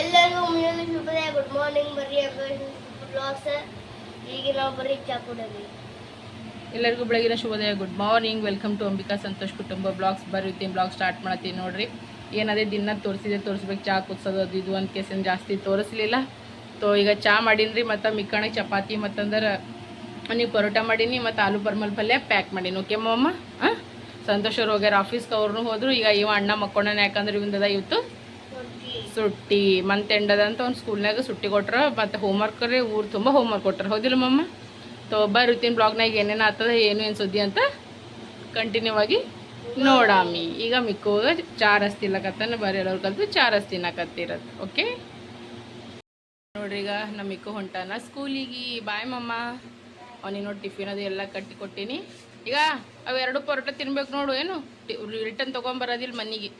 ಎಲ್ಲರಿಗೂ ಮ್ಯೂಸಿಕ್ ಶುಭೋದಯ good morning ಬರ್ರಿ ಬ್ಲಾಗ್ಸ್ ಈಗ ನಾವು ಬರ್ರಿ ಚಾ ಎಲ್ಲರಿಗೂ ಬೆಳಗಿನ ಶುಭೋದಯ good morning welcome to Ambika Santosh ಕುಟುಂಬ ಬ್ಲಾಗ್ಸ್. ಬರುತ್ತೀನಿ ಬ್ಲಾಗ್ ಸ್ಟಾರ್ಟ್ ಮಾಡ್ತೀನಿ ನೋಡ್ರಿ. ಏನದೇ ದಿನ ತೋರಿಸಿದೆ ತೋರಿಸ್ಬೇಕು, ಚಾ ಕುದಿಸೋದು ಅದು ಇದು ಅಂತ ಕೇಸಿನ ಜಾಸ್ತಿ ತೋರಿಸ್ಲಿಲ್ಲ. ತೋ, ಈಗ ಚಾ ಮಾಡೀನಿ ಮತ್ತು ಮಿಕ್ಕಣ ಚಪಾತಿ, ಮತ್ತಂದ್ರೆ ನೀವು ಪರೋಟ ಮಾಡೀನಿ, ಮತ್ತು ಆಲೂ ಪರ್ಮಲ್ ಪಲ್ಯ ಪ್ಯಾಕ್ ಮಾಡೀನಿ. ಓಕೆ ಮಮ್ಮ ಹಾಂ? ಸಂತೋಷ್ ಅವ್ರು ಹೋಗ್ಯಾರ ಆಫೀಸ್ಗೆ ಅವ್ರನ್ನೂ ಹೋದರು. ಈಗ ಇವ ಅಣ್ಣ ಮಕ್ಕೊಂಡನ ಯಾಕಂದ್ರೆ ಇವಂದದ ಇವತ್ತು ಸುಟ್ಟಿ ಮಂತ್ ಎಂಡ್ ಅದ ಅಂತ ಅವ್ನು ಸ್ಕೂಲ್ನಾಗ ಸುಟ್ಟಿ ಕೊಟ್ರ, ಮತ್ತು ಹೋಮ್ವರ್ಕ್ ರೀ, ಊರು ತುಂಬ ಹೋಮ್ವರ್ಕ್ ಕೊಟ್ರ. ಹೌದಿಲ್ಲ ಮಮ್ಮ ತೊ ಬರುತ್ತೀನಿ ಬ್ಲಾಗ್ನಾಗ ಏನೇನು ಆಗ್ತದ ಏನು ಏನು ಸುದ್ದಿ ಅಂತ ಕಂಟಿನ್ಯೂ ಆಗಿ ನೋಡಾಮಿ. ಈಗ ಮಿಕ್ಕುವಾಗ ಚಾ ರಸ್ತಿಲಕತ್ತಾನ ಬರೀ ಎಲ್ಲರೂ ಕಲ್ತು ಚಾ ರಸ್ತಿನಕತ್ತಿರತ್ತೆ ಓಕೆ ನೋಡ್ರಿ ಈಗ ನಮ್ಮ ಮಿಕ್ಕು ಹೊಂಟಾನ ಸ್ಕೂಲಿಗೆ ಬಾಯ್ ಮಮ್ಮ ಅವನಿಗೆ ನೋಡಿ ಟಿಫಿನ್ ಅದು ಎಲ್ಲ ಕಟ್ಟಿ ಕೊಟ್ಟೀನಿ. ಈಗ ಅವೆರಡು ಪರೋಟ ತಿನ್ಬೇಕು ನೋಡು, ಏನು? ರಿಟರ್ನ್ ತೊಗೊಂಬರೋದಿಲ್ಲ ಮನೆಗೆ.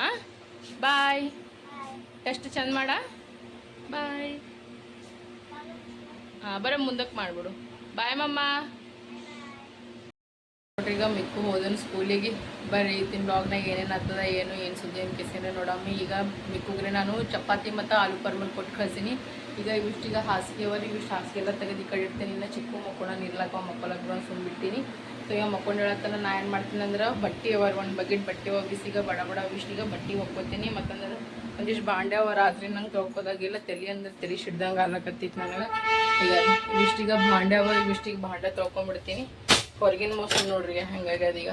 ಹಾಂ ಬಾಯ್ ಎಷ್ಟು ಚಂದ ಮಾಡ. ಬಾಯ್ ಹಾಂ ಬರೋ ಮುಂದಕ್ಕೆ ಮಾಡಿಬಿಡು. ಬಾಯ್ ಮಮ್ಮ. ನೋಡ್ರಿ ಈಗ ಮಿಕ್ಕು ಹೋದನು ಸ್ಕೂಲಿಗೆ ಬರ್ರಿ. ಇತ್ತಿನ ಬ್ಲಾಗ್ನಾಗ ಏನೇನು ಆಗ್ತದ, ಏನು ಏನು ಸುದ್ದಿ, ಏನು ಕಿಸಿನ ನೋಡಮ್ಮಿ. ಈಗ ಮಿಕ್ಕುಗ್ರೆ ನಾನು ಚಪಾತಿ ಮತ್ತು ಆಲೂ ಪರ್ಮಲ್ ಕೊಟ್ಟು ಕಳ್ಸೀನಿ. ಈಗ ಇವಿಷ್ಟೀಗ ಹಾಸಿಗೆ ಅವರಿ ಇವಿಷ್ಟು ಹಾಸಿಗೆ ಎಲ್ಲ ತೆಗೆದು ಈ ಕಡೆ ಇಡ್ತೀನಿ. ಇನ್ನು ಚಿಕ್ಕ ಮಕ್ಕಳ ನಿರ್ಲಾಕ ಮಕ್ಕಳಕ್ಕೆ ಬಂದು ಸುಮ್ಮಿಡ್ತೀನಿ ಸೊ ಈಗ ಮಕ್ಕೊಂಡು ಹೇಳತ್ತಲ್ಲ ನಾ ಏನು ಮಾಡ್ತೀನಿ ಅಂದ್ರೆ ಬಟ್ಟೆ ಅವರ್ ಒಂದು ಬಕೆಟ್ ಬಟ್ಟೆ ಒಗಿಸಿಗ ಬಡ ಬಡ ಇವಿಷ್ಟೀಗ ಬಟ್ಟೆ ಒಕ್ಕೋತೀನಿ ಮತ್ತಂದ್ರೆ ಒಂದಿಷ್ಟು ಬಾಂಡೆ ಅವರು ಆದ್ರೆ ನಂಗೆ ತೊಳ್ಕೊದಾಗೆಲ್ಲ ತಲೆ ಅಂದ್ರೆ ತಲೆ ಸಿಡ್ದಂಗೆ ಆಗ್ಲಕತ್ತಿತ್ತು ನನಗೆ. ಈಗ ಇವಿಷ್ಟೀಗ ಬಾಂಡೆ ಅವ ಇವಿಷ್ಟೀಗ ಬಾಂಡೆ ತೊಳ್ಕೊಂಡ್ಬಿಡ್ತೀನಿ ಹೊರಗಿನ ಮೋಸ ನೋಡ್ರಿ ಹಂಗಾಗಿ ಅದೀಗ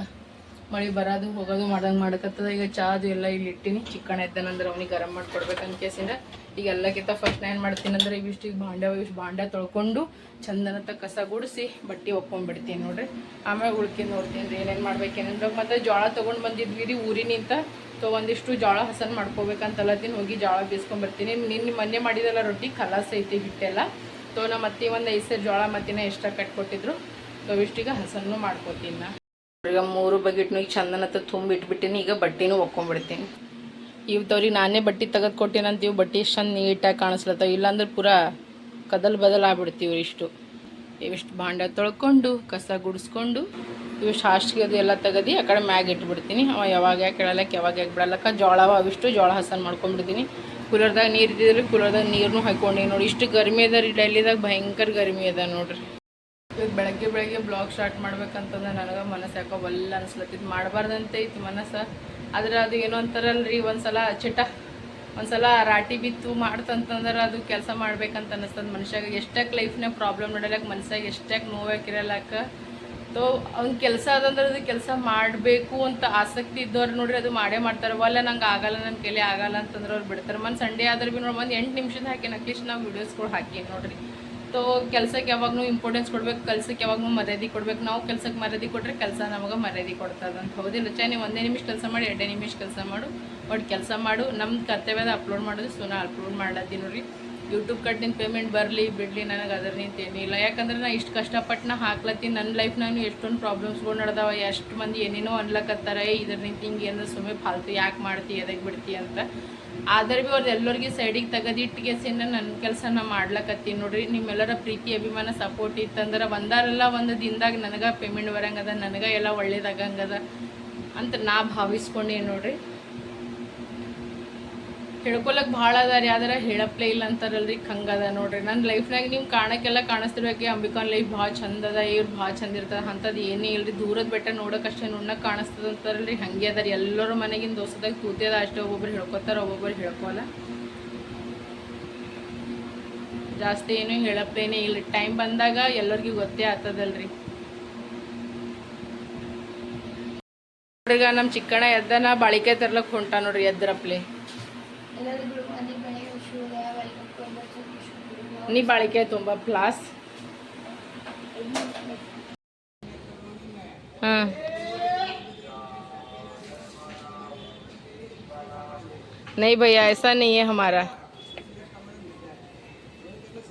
ಮಳೆ ಬರೋದು ಹೋಗೋದು ಮಾಡೋದು ಮಾಡಕತ್ತದ. ಈಗ ಚಾದು ಎಲ್ಲ ಇಲ್ಲಿ ಇಟ್ಟಿನಿ. ಚಿಕ್ಕಣ ಎದ್ದನಂದ್ರೆ ಅವ್ನಿಗೆ ಗರಂ ಮಾಡ್ಕೊಡ್ಬೇಕು ಕೇಸಿಂದ ಈಗ ಎಲ್ಲಕ್ಕಿಂತ ಫಸ್ಟ್ ಏನು ಮಾಡ್ತೀನಿ ಅಂದ್ರೆ ಇವಿಷ್ಟು ಈಗ ಭಾಂಡೆ ಇಷ್ಟು ಭಾಂಡೆ ತೊಳ್ಕೊಂಡು ಚಂದನತ್ತ ಕಸ ಗುಡಿಸಿ ಬಟ್ಟೆ ಒಪ್ಕೊಂಡ್ಬಿಡ್ತೀನಿ ನೋಡ್ರಿ. ಆಮೇಲೆ ಉಳ್ಕಿ ನೋಡ್ತೀನಿ ರೀ ಏನೇನು ಮಾಡ್ಬೇಕೇನಂದ್ರೆ ಮತ್ತೆ ಜೋಳ ತೊಗೊಂಡು ಬಂದಿದ್ವಿ ರೀ ಊರಿನಿಂದ. ಸೊ ಒಂದಿಷ್ಟು ಜೋಳ ಹಸನ್ ಮಾಡ್ಕೋಬೇಕಂತಲ್ಲತ್ತೀನಿ ಹೋಗಿ ಜೋಳ ಬೀಸ್ಕೊಂಡ್ಬರ್ತೀನಿ ನಿನ್ನೆ ಮೊನ್ನೆ ಮಾಡಿದಲ್ಲ ರೊಟ್ಟಿ ಕಲಾಸ್ ಐತಿ ಹಿಟ್ಟೆಲ್ಲ. ಸೊ ನಮ್ಮ ಅತ್ತಿ ಒಂದು ಐದು ಸೇರು ಜೋಳ ಮತ್ತಿನ ಎಷ್ಟ ಕಟ್ಕೊಟ್ಟಿದ್ರು ಸೊ ಇಷ್ಟೀಗ ಹಸನ್ನು ಮಾಡ್ಕೋತೀನಿ ಈಗ ಮೂರು ಬಕೆಟ್ನು ಈಗ ಚಂದನತ್ತ ತುಂಬ ಇಟ್ಬಿಟ್ಟಿನಿ, ಈಗ ಬಟ್ಟೆನೂ ಒಕ್ಕೊಂಡ್ಬಿಡ್ತೀನಿ. ಇವತ್ತವ್ರಿಗೆ ನಾನೇ ಬಟ್ಟೆ ತೆಗೆದು ಕೊಟ್ಟೇನಂತೀವಿ ಬಟ್ಟೆ ಎಷ್ಟು ಚಂದ ನೀಟಾಗಿ ಕಾಣಿಸ್ಲತ್ತವ. ಇಲ್ಲಾಂದ್ರೆ ಪೂರಾ ಕದಲ್ ಬದಲ್ ಆಗ್ಬಿಡ್ತೀವಿ ಇಷ್ಟು ಇವಿಷ್ಟು ಭಾಂಡ ತೊಳ್ಕೊಂಡು, ಕಸ ಗುಡಿಸ್ಕೊಂಡು, ಇವಿಷ್ಟು ಹಾಸಿಗೆ ಅದು ಎಲ್ಲ ತೆಗದು ಆ ಕಡೆ ಮ್ಯಾಗ ಇಟ್ಬಿಡ್ತೀನಿ. ಅವ ಯಾವಾಗ ಯಾಕೆ ಯಾವಾಗ ಯಾಕೆ ಬಿಡಲಕ್ಕ ಜೋಳ ಅವ ಅವಿಷ್ಟು, ಜೋಳ ಹಸನ್ ಮಾಡ್ಕೊಂಡ್ಬಿಡ್ತೀನಿ. ಕೂಲರ್ದಾಗ ನೀರು ಇದ್ದಿದ್ರೆ ಕೂಲರ್ದಾಗ ನೀರನ್ನು ಹಾಕ್ಕೊಂಡು ನೋಡಿ. ಇಷ್ಟು ಗರ್ಮಿ ಅದ ರೀ, ಡೆಲ್ಲಿದಾಗ ಭಯಂಕರ ಗರ್ಮಿ ಅದ ನೋಡ್ರಿ. ಇವತ್ತು ಬೆಳಗ್ಗೆ ಬೆಳಗ್ಗೆ ಬ್ಲಾಗ್ ಸ್ಟಾರ್ಟ್ ಮಾಡ್ಬೇಕಂತಂದ್ರೆ ನನಗೆ ಮನಸ್ಸು ಯಾಕೋ ಒಲ್ಲ ಅನ್ಸ್ಲತ್ತಿತ್ತು ಮಾಡಬಾರ್ದಂತೆ ಇತ್ತು ಮನಸ್ಸು. ಆದ್ರೆ ಅದು ಏನೋ ಅಂತಾರಲ್ರಿ ಚಟ ಒಂದು ಸಲ ರಾಟಿ ಬಿತ್ತು ಮಾಡ್ತಂತಂದ್ರೆ ಅದು ಕೆಲಸ ಮಾಡ್ಬೇಕಂತ ಅನಿಸ್ತದೆ ಮನುಷ್ಯಾಗ. ಎಷ್ಟಾಕ್ ಲೈಫ್ನಾಗ ಪ್ರಾಬ್ಲಮ್ ನೋಡಲಕ್ಕ ಮನಸ್ಸಾಗ ಎಷ್ಟಾಕ್ ನೋವಾಕಿರಲಕ್ಕ ತೋ, ಅವ್ನ ಕೆಲಸ ಅದಂದ್ರೆ ಅದು ಕೆಲಸ ಮಾಡಬೇಕು ಅಂತ ಆಸಕ್ತಿ ಇದ್ದವ್ರು ನೋಡ್ರಿ ಅದು ಮಾಡೇ ಮಾಡ್ತಾರೆ. ಒಲ್ಲ ನಂಗೆ ಆಗಲ್ಲ ನನ್ನ ಕೈಲಿ ಆಗಲ್ಲ ಅಂತಂದ್ರೆ ಅವ್ರು ಬಿಡ್ತಾರೆ. ಮನ್ ಸಂಡೇ ಆದ್ರೆ ಭೀ ನೋಡಿ, ಒಂದು ಎಂಟು ನಿಮಿಷದ ಹಾಕಿ, ಅಟ್ಲೀಸ್ಟ್ ನಾವು ವೀಡಿಯೋಸ್ಗಳು ಹಾಕಿ ನೋಡ್ರಿ. ತೋ ಕೆಲಸಕ್ಕೆ ಯಾವಾಗೂ ಇಂಪಾರ್ಟೆನ್ಸ್ ಕೊಡ್ಬೇಕು, ಕೆಲ್ಸಕ್ಕೆ ಯಾವಾಗೂ ಮರ್ಯಾದೆ ಕೊಡ್ಬೇಕು. ನಾವು ಕೆಲ್ಸಕ್ಕೆ ಮರ್ಯಾದೆ ಕೊಟ್ಟರೆ ಕೆಲಸ ನಮಗೆ ಮರ್ಯಾದೆ ಕೊಡ್ತದೆ ಅಂತ. ಹೌದಿಲ್ಲ ಚೆನ್ನಾಗಿ ಒಂದೇ ನಿಮಿಷ ಕೆಲಸ ಮಾಡಿ, ಎರಡೇ ನಿಮಿಷ ಕೆಲಸ ಮಾಡು. ಒಟ್ಟು ಕೆಲಸ ಮಾಡು ನಮ್ಮ ಕರ್ತವ್ಯದ ಅಪ್ಲೋಡ್ ಮಾಡೋದು ಸೊ ಅಪ್ಲೋಡ್ ಮಾಡ್ಲತ್ತೀನಿ ನೋಡ್ರಿ. ಯೂಟ್ಯೂಬ್ ಕಟ್ಟಿನ ಪೇಮೆಂಟ್ ಬರಲಿ, ಬಿಡಲಿ ನನಗೆ ಅದರ ನಿಂತೇನಿಲ್ಲ ಯಾಕಂದ್ರೆ ನಾ ಇಷ್ಟು ಕಷ್ಟಪಟ್ಟು ನಾ ಹಾಕ್ಲತ್ತೀನಿ ನನ್ನ ಲೈಫ್ನಾಗ ಎಷ್ಟೊಂದು ಪ್ರಾಬ್ಲಮ್ಸ್ಗಳು ನಡೆದಾವ, ಎಷ್ಟು ಮಂದಿ ಏನೇನೋ ಅನ್ಲಕತ್ತಾರ ಇದ್ರ ನಿಂತ ಹಿಂಗೆ ಅಂದ್ರೆ ಸುಮ್ಮನೆ ಫಾಲ್ತು ಯಾಕೆ ಮಾಡ್ತಿ ಎದಕ್ಕೆ ಬಿಡ್ತಿ ಅಂತ. ಆದ್ರೆ ಭೀ ಅವ್ರು ಎಲ್ಲರಿಗೆ ಸೈಡಿಗೆ ತೆಗೆದಿಟ್ಟಿಗೆಸಿಂದ ನನ್ನ ಕೆಲಸ ನಾ ಮಾಡ್ಲಕತ್ತೀನಿ ನೋಡ್ರಿ. ನಿಮ್ಮೆಲ್ಲರ ಪ್ರೀತಿ, ಅಭಿಮಾನ ಸಪೋರ್ಟ್ ಇತ್ತಂದ್ರೆ ಒಂದಾರಲ್ಲ ಒಂದು ದಿನದಾಗ ನನಗೆ ಪೇಮೆಂಟ್ ಬರಂಗದ, ನನಗೆ ಎಲ್ಲ ಒಳ್ಳೇದಾಗಂಗದ ಅಂತ ನಾ ಭಾವಿಸ್ಕೊಂಡೇನು ನೋಡ್ರಿ. ಹೇಳ್ಕೊಳಕ್ ಭಾಳ ಅದ ರೀ ಹೇಳಪ್ಲೇ ಇಲ್ಲ ಅಂತಾರಲ್ರಿ ಹಂಗದ ನೋಡ್ರಿ. ನನ್ನ ಲೈಫ್ನಾಗ ನೀವು ಕಾಣಕ್ಕೆಲ್ಲ ಕಾಣಿಸ್ತಿರ್ಬೇಕು ಅಂಬಿಕಾನ್ ಲೈಫ್ ಭಾಳ ಚಂದ ಅದ, ಇವ್ರು ಭಾಳ ಚಂದ ಇರ್ತದ ಅಂಥದ್ದು ಏನೇ ಇಲ್ರಿ, ದೂರದ ಬೆಟ್ಟ ನೋಡೋಕ್ಕಷ್ಟೇ ನೋಡಕ್ಕೆ ಕಾಣಿಸ್ತದ ಅಂತಾರಲ್ರಿ, ಹಂಗೆ ಅದ ರೀ ಎಲ್ಲರೂ ಮನೆಗಿನ ದೋಸ್ತದಾಗ ತೂತಿಯದ ಅಷ್ಟೇ, ಒಬ್ಬೊಬ್ರು ಹೇಳ್ಕೊತಾರ, ಒಬ್ಬೊಬ್ರು ಹೇಳ್ಕೊಲ್ಲ. ಜಾಸ್ತಿ ಏನು ಹೇಳಪ್ಲೇನೇ ಇಲ್ಲ ಟೈಮ್ ಬಂದಾಗ ಎಲ್ಲರಿಗೂ ಗೊತ್ತೇ ಆಗ್ತದಲ್ರಿ. ಈಗ ನಮ್ಮ ಚಿಕ್ಕಣ್ಣ ಎದ್ದನ ಬಾಳಿಕೆ ತರ್ಲಕ್ ಹೊಂಟ ನೋಡ್ರಿ ಎದ್ರಪ್ಲೆ. ಎಲ್ಲರಿಗೂ ಗುಡ್ ಮಾರ್ನಿಂಗ್ ಬೆಳಗ್ಗೆ ಶುಭೋದಯ ವೆಲ್ಕಮ್ ಟು ಅಂಬಿಕಾ ನೀ ಬಾಳಿಕೆ ತುಂಬ ಪ್ಲಾಸ್ हाँ नहीं भैया ऐसा नहीं है हमारा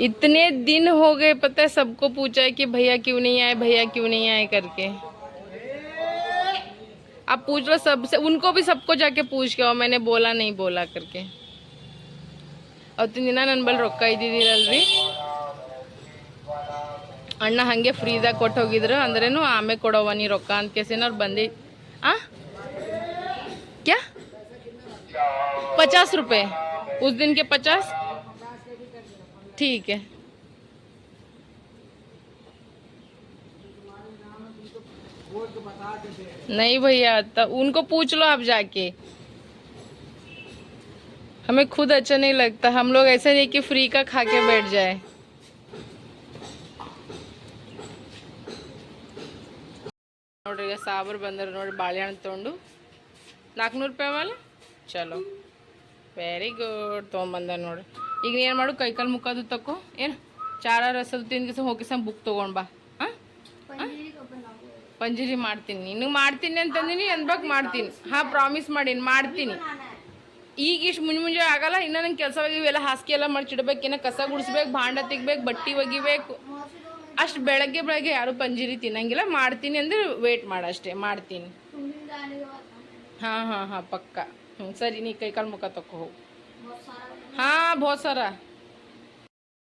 इतने दिन हो गए पता है सबको पूछा है कि भैया क्यों नहीं आए भैया क्यों नहीं आए करके आप पूछ लो सबसे उनको भी सबको जाके पूछ के आओ मैंने बोला नहीं बोला करके ಅವತ್ತಿನ ದಿನ ನನ್ನ ಬಳಿ ರೊಕ್ಕ ಇದ್ದಿದ್ದಿರಲ್ರಿ ಅಣ್ಣ ಹಾಗೆ ಫ್ರೀದಾಗ ಕೊಟ್ಟು ಹೋಗಿದ್ರು ಅಂದ್ರೇನು ಆಮೇಲೆ ಕೊಡೋವ ನೀ ರೊಕ್ಕ ಅಂತ ಕೇಸಿನ ಅವ್ರು ಬಂದು ಆ ಕ್ಯಾ ಪಚಾಸ್ ರೂಪಾಯಿ उस दिन के पचास ठीक है नहीं भैया तो उनको पूछ लो आप जाके हमें खुद अच्छा नहीं लगता हम लोग ऐसा नहीं कि फ्री का खा के बैठ जाए ನೋಡ್ರಿ ಈಗ ಸಾಬ್ರು ಬಂದರು ನೋಡಿ ಬಾಳೆಹಣ್ಣು ತೊಗೊಂಡು ನಾಲ್ಕುನೂರು ರೂಪಾಯಿ ಅವಲ್ಲ ಚಲೋ ವೆರಿ ಗುಡ್ ತೊಗೊಂಬಂದ ನೋಡ್ರಿ ಈಗ ಏನು ಮಾಡು ಕೈಕಾಲು ಮುಖದ್ದು ತಕೋ ಏನು ಚಾರ ರಸದ ತಿಂದ ಹೋಗಿ ಸಮ್ ಬುಕ್ ತೊಗೊಂಡು ಬಾ ಹಾಂ ಪಂಜರಿ ಮಾಡ್ತೀನಿ ನಿನಗೆ ಮಾಡ್ತೀನಿ ಅಂತಂದಿನಿ ಅನ್ಬೇಕು ಮಾಡ್ತೀನಿ ಹಾಂ ಪ್ರಾಮಿಸ್ ಮಾಡೀನಿ ಮಾಡ್ತೀನಿ ಈಗ ಇಷ್ಟು ಮುಂಜೆ ಮುಂಜೆ ಆಗಲ್ಲ ಇನ್ನು ನಂಗೆ ಕೆಲಸ ಇವೆಲ್ಲ ಹಾಸಿಗೆ ಎಲ್ಲ ಮಡ್ಚಿಡ್ಬೇಕು ಇನ್ನು ಕಸ ಗುಡಿಸ್ಬೇಕು ಭಾಂಡ ತೆಗಿಬೇಕು ಬಟ್ಟೆ ಒಗಿಬೇಕು. ಅಷ್ಟು ಬೆಳಗ್ಗೆ ಬೆಳಗ್ಗೆ ಯಾರು ಪಂಜರಿ ತಿನ್ನಂಗಿಲ್ಲ ಮಾಡ್ತೀನಿ ಅಂದ್ರೆ ವೇಟ್ ಮಾಡು ಅಷ್ಟೇ ಮಾಡ್ತೀನಿ. ಹಾಂ ಹಾಂ ಹಾಂ ಪಕ್ಕ. ಹ್ಞೂ ಸರಿ ನೀ ಕೈ ಕಾಲು ಮುಖ ತಕೋ ಹೋಗು. ಹಾಂ ಬೋಸರ ಸಾರ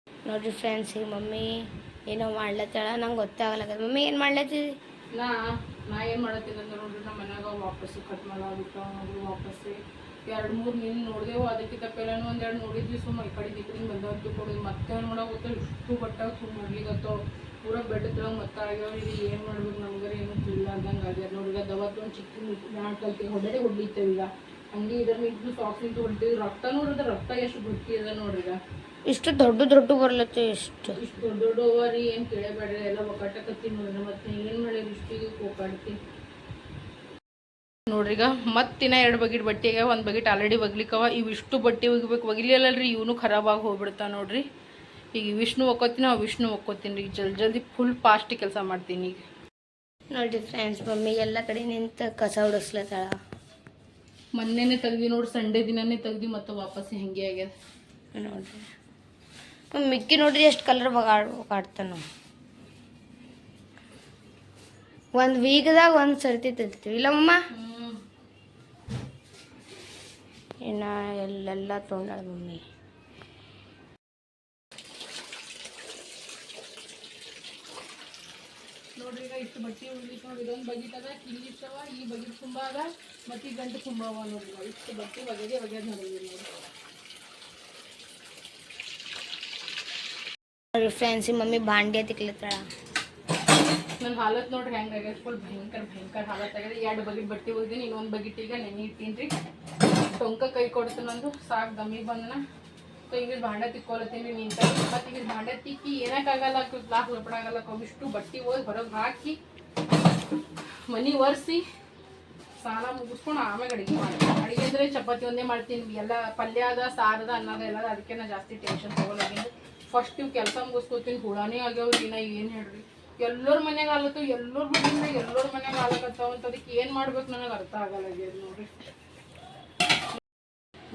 ನೋಡ್ರಿ ಫ್ರೆಂಡ್ಸ್ ಈಗ ಮಮ್ಮಿ ಏನೋ ಮಾಡ್ಲತ್ತಳ ನಂಗೆ ಗೊತ್ತಾಗಲ್ಲ ಮಮ್ಮಿ ಏನು ಮಾಡ್ಲತ್ತಿ? ನಾ ನಾ ಏನು ಮಾಡತ್ತೀನಿ ಅಂದ್ರೆ ನೋಡ್ರಿ ನಮ್ಮ ಮನ್ಯಾಗ ವಾಪಸ್ ಕಟ್ ಮಾಡೋದಿತ್ತು ನೋಡ್ರಿ ವಾಪಸ್ ಎರಡು ಮೂರು ನಿನ್ನ ನೋಡಿದೆವು ಅದಕ್ಕಿಂತ ಒಂದು ಒಂದೆರಡು ನೋಡಿದ್ವಿ ಸುಮ್ಮ ಈ ಕಡೆ ಕಡೆ ಬಂದದ್ದು ಕೊಡೋದು ಮತ್ತೆ ಏನು ಮಾಡೋಗುತ್ತೆ ಇಷ್ಟು ಬಟ್ಟಾಗ ಸುಮ್ಮ ಮಾಡ್ಲಿಗತ್ತೋ ಪೂರ ಬೆಡ್ ತೊಳಗೆ ಮತ್ತೆ ಆಗ್ಯಾವ ಇದು ಏನು ಮಾಡ್ಬೇಕು ನಮ್ಗಾರ ಏನು ತಿಳ್ಲಾರ್ದಂಗೆ ಆಗ್ಯಾರ ನೋಡಿ ಈಗ ದವತ್ತೊಂದು ಚಿಕ್ಕ ನಾಲ್ಕು ಕಲ್ತಿ ಹೊಡೆದೇ ಈಗ. ಹಂಗೆ ಇದ್ರ ನಿಂತು ಸಾಫ್ಟ್ ನಿಂತು ಹೊಡಿತೀವಿ ರಕ್ತ ನೋಡಿದ್ರೆ ರಕ್ತ ಎಷ್ಟು ಬುಟ್ಟಿ ಅದ ನೋಡ್ರಿ ಈಗ. ಇಷ್ಟು ದೊಡ್ಡ ದೊಡ್ಡ ಬರ್ಲತ್ತೆ ಇಷ್ಟು. ಇಷ್ಟು ದೊಡ್ಡ ದೊಡ್ಡ ಓವರಿ ಏನು ಕೇಳಬೇಡ್ರಿ ಎಲ್ಲ ಒಕ್ಕಟ್ಟಕತ್ತಿ ನೋಡ್ರಿ. ಮತ್ತೆ ಏನು ಮಾಡಿ ಇಷ್ಟಿಗೆ ಕೋಕಾಡ್ತಿ ನೋಡ್ರಿ ಈಗ ಮತ್ತಿನ ಎರಡು ಬಕೆಟ್ ಬಟ್ಟೆ ಆಗ್ಯಾವ ಒಂದು ಬಗೆಟ್ ಆಲ್ರೆಡಿ ಒಗ್ಲಿಕ್ಕವ. ಇವಿಷ್ಟು ಇಷ್ಟು ಬಟ್ಟೆ ಒಗಿಬೇಕು ಒಗಿಲಿಲ್ಲಲ್ರಿ ಇವನು ಖರಾಬಾಗಿ ಹೋಗ್ಬಿಡ್ತಾವ ನೋಡ್ರಿ. ಈಗ ವಿಷ್ಣು ಒಕ್ಕೋತೀನಿ ಅವು ವಿಷ್ಣು ಒಕ್ಕೋತೀನಿ ರೀ. ಜಲ್ದಿ ಜಲ್ದಿ ಫುಲ್ ಫಾಸ್ಟ್ ಕೆಲಸ ಮಾಡ್ತೀನಿ ಈಗ. ನೋಡ್ರಿ ಫ್ರೆಂಡ್ಸ್ ಮಮ್ಮಿ ಎಲ್ಲ ಕಡೆ ನಿಂತು ಕಸ ಹೊಡಿಸ್ಲತ್ತಾಳ ಮೊನ್ನೆನೇ ತೆಗ್ದು ನೋಡಿ ಸಂಡೇ ದಿನನೇ ತೆಗ್ದು ಮತ್ತೆ ವಾಪಸ್ ಹೆಂಗೆ ಆಗ್ಯದ. ನೋಡ್ರಿ. ಮಿಕ್ಕಿ ನೋಡ್ರಿ ಎಷ್ಟು ಕಲರ್ ಕಾಡ್ತಾನ ಒಂದು ವೀಕ್ದಾಗ ಒಂದು ಸರ್ತಿ ತೆಗಿತೀವಿ ಇಲ್ಲ ಮಮ್ಮ? ಹ್ಞೂ ಇನ್ನು ಎಲ್ಲೆಲ್ಲ ತೊಗೊಂಡಾಳ ಮಮ್ಮಿ ನೋಡ್ರಿ ಈಗ ಇಷ್ಟು ಬಟ್ಟೆ ಉಳಿಲಿಕ್ಕೆ ನೋಡಿ ಇದೊಂದು ಬಗೆಟ್ ಅದ ಇಲ್ಲಿ ಇಷ್ಟವ ಈ ಬಗೆಟ್ ತುಂಬ ಅದ ಮತ್ತು ಈ ಗಂಟು ತುಂಬ ಅವ ನೋಡ್ರಿ ನಾವು. ಇಷ್ಟು ಬಟ್ಟೆ ಒಗೆದೇ ಒಗೆದು ನೋಡಿದ್ವಿ ನೋಡಿ ನೋಡ್ರಿ ಫ್ರೆಂಡ್ಸ್ ಮಮ್ಮಿ ಬಾಂಡೆ ತಿಕ್ಲತ್ತಾಳ ನನ್ನ ಹಾಲತ್ ನೋಡ್ರಿ ಹೆಂಗೆ ಆಗ್ಯದ ಫುಲ್ ಭಯಂಕರ ಭಯಂಕರ ಹಾಲತ್ ಆಗ್ಯದ. ಎರಡು ಬಗೆಟ್ ಬಟ್ಟೆ ಒಗ್ದೀನಿ ಇನ್ನೊಂದು ಬಗೆಟ್ ಈಗ ನೆನೆ ಇಟ್ಟೀನಿ ರೀ ಟೊಂಕ ಕೈ ಕೊಡ್ತಾನಂದು ಸಾಕು ದಮ್ಮಿ ಬಂದನ. ಸೊ ಈಗ ಭಾಂಡೆ ತಿಕ್ಕೊಳತ್ತೀನಿ ರೀ ನಿಂತ ಮತ್ತು ಈಗ ಭಾಂಡೆ ತಿಕ್ಕಿ ಏನಕ್ಕಾಗಲ್ಲ ಕ್ಲಾಸ್ ಉಳ್ಪಡಾಗಲ್ಲ ಅವಿಷ್ಟು ಬಟ್ಟೆ ಹೋಗಿ ಹೊರಗೆ ಹಾಕಿ ಮನೆ ಒರೆಸಿ ಸ್ನಾನ ಮುಗಿಸ್ಕೊಂಡು ಆಮೇಲೆ ಅಡುಗೆ ಮಾಡ್ತೀನಿ. ಅಡುಗೆ ಅಂದರೆ ಚಪಾತಿ ಒಂದೇ ಮಾಡ್ತೀನಿ. ಎಲ್ಲ ಪಲ್ಯ ಅದ ಸಾರದ ಅನ್ನದ ಎಲ್ಲ ಅದಕ್ಕೆ ನಾ ಜಾಸ್ತಿ ಟೆನ್ಷನ್ ತೊಗೊಳಗಿಂದು ಫಸ್ಟ್ ನೀವು ಕೆಲಸ ಮುಗಿಸ್ಕೊತೀನಿ. ಹುಳಾನೇ ಆಗ್ಯಾವ್ರಿ ಇನ್ನ ಏನು ಹೇಳ್ರಿ? ಎಲ್ಲರ ಮನೆಗೆ ಆಲತ್ತು ಎಲ್ಲರ ಮನೆಯಿಂದ ಎಲ್ಲರ ಮನೆಗೆ ಆಲಕತ್ತಾವ ಅಂತ ಅದಕ್ಕೆ ಏನು ಮಾಡ್ಬೇಕು ನನಗೆ ಅರ್ಥ ಆಗಲ್ಲ ನೋಡ್ರಿ.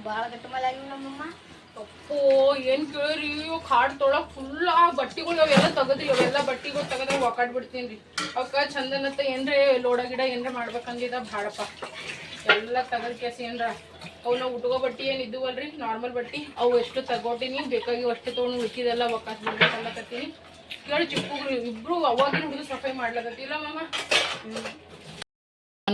ಭಾಳ ಗಟ್ಟ ಮಲಾಗಿ ನಮ್ಮಮ್ಮ. ಅಪ್ಪೋ, ಏನು ಕೇಳಿರಿ? ಕಾಡ್ ತೊಳಕ್ ಫುಲ್ ಆ ಬಟ್ಟಿಗಳು ಅವೆಲ್ಲ ತೆಗದ್ರಿ, ಅವೆಲ್ಲ ಬಟ್ಟಿಗಳು ತೆಗದ್ರೆ ಒಕಾಡ್ ಬಿಡ್ತೀನಿ ರೀ. ಅವಕ್ಕ ಚಂದನತ್ತ ಏನ್ರಿ ಲೋಡ ಗಿಡ ಏನ್ರ ಮಾಡ್ಬೇಕಂದಿದ? ಭಾಳಪ್ಪ ಎಲ್ಲ ತಗದ್ ಕೇಸಿ ಏನ್ರ? ಅವು ನಾವು ಉಟ್ಕೋ ಬಟ್ಟಿ ಏನು ಇದ್ದುವಲ್ರಿ ನಾರ್ಮಲ್ ಬಟ್ಟಿ. ಅವು ಎಷ್ಟು ತಗೋತೀನಿ ಬೇಕಾಗಿ ಅಷ್ಟು ತೊಗೊಂಡು ಉಳ್ಕಿದೆಲ್ಲ ಒಕ್ಕಾಸ್ ಬಿಡ್ಬೇಕಲ್ಲಕತ್ತೀನಿ ಕೇಳಿ ಚಿಕ್ಕಗ್ರು, ಇಬ್ರು ಅವಾಗಿನ ಹುಡುಗ ಸಫೈ ಮಾಡ್ಲಕತ್ತಿಲ್ಲ ಮಾಮ?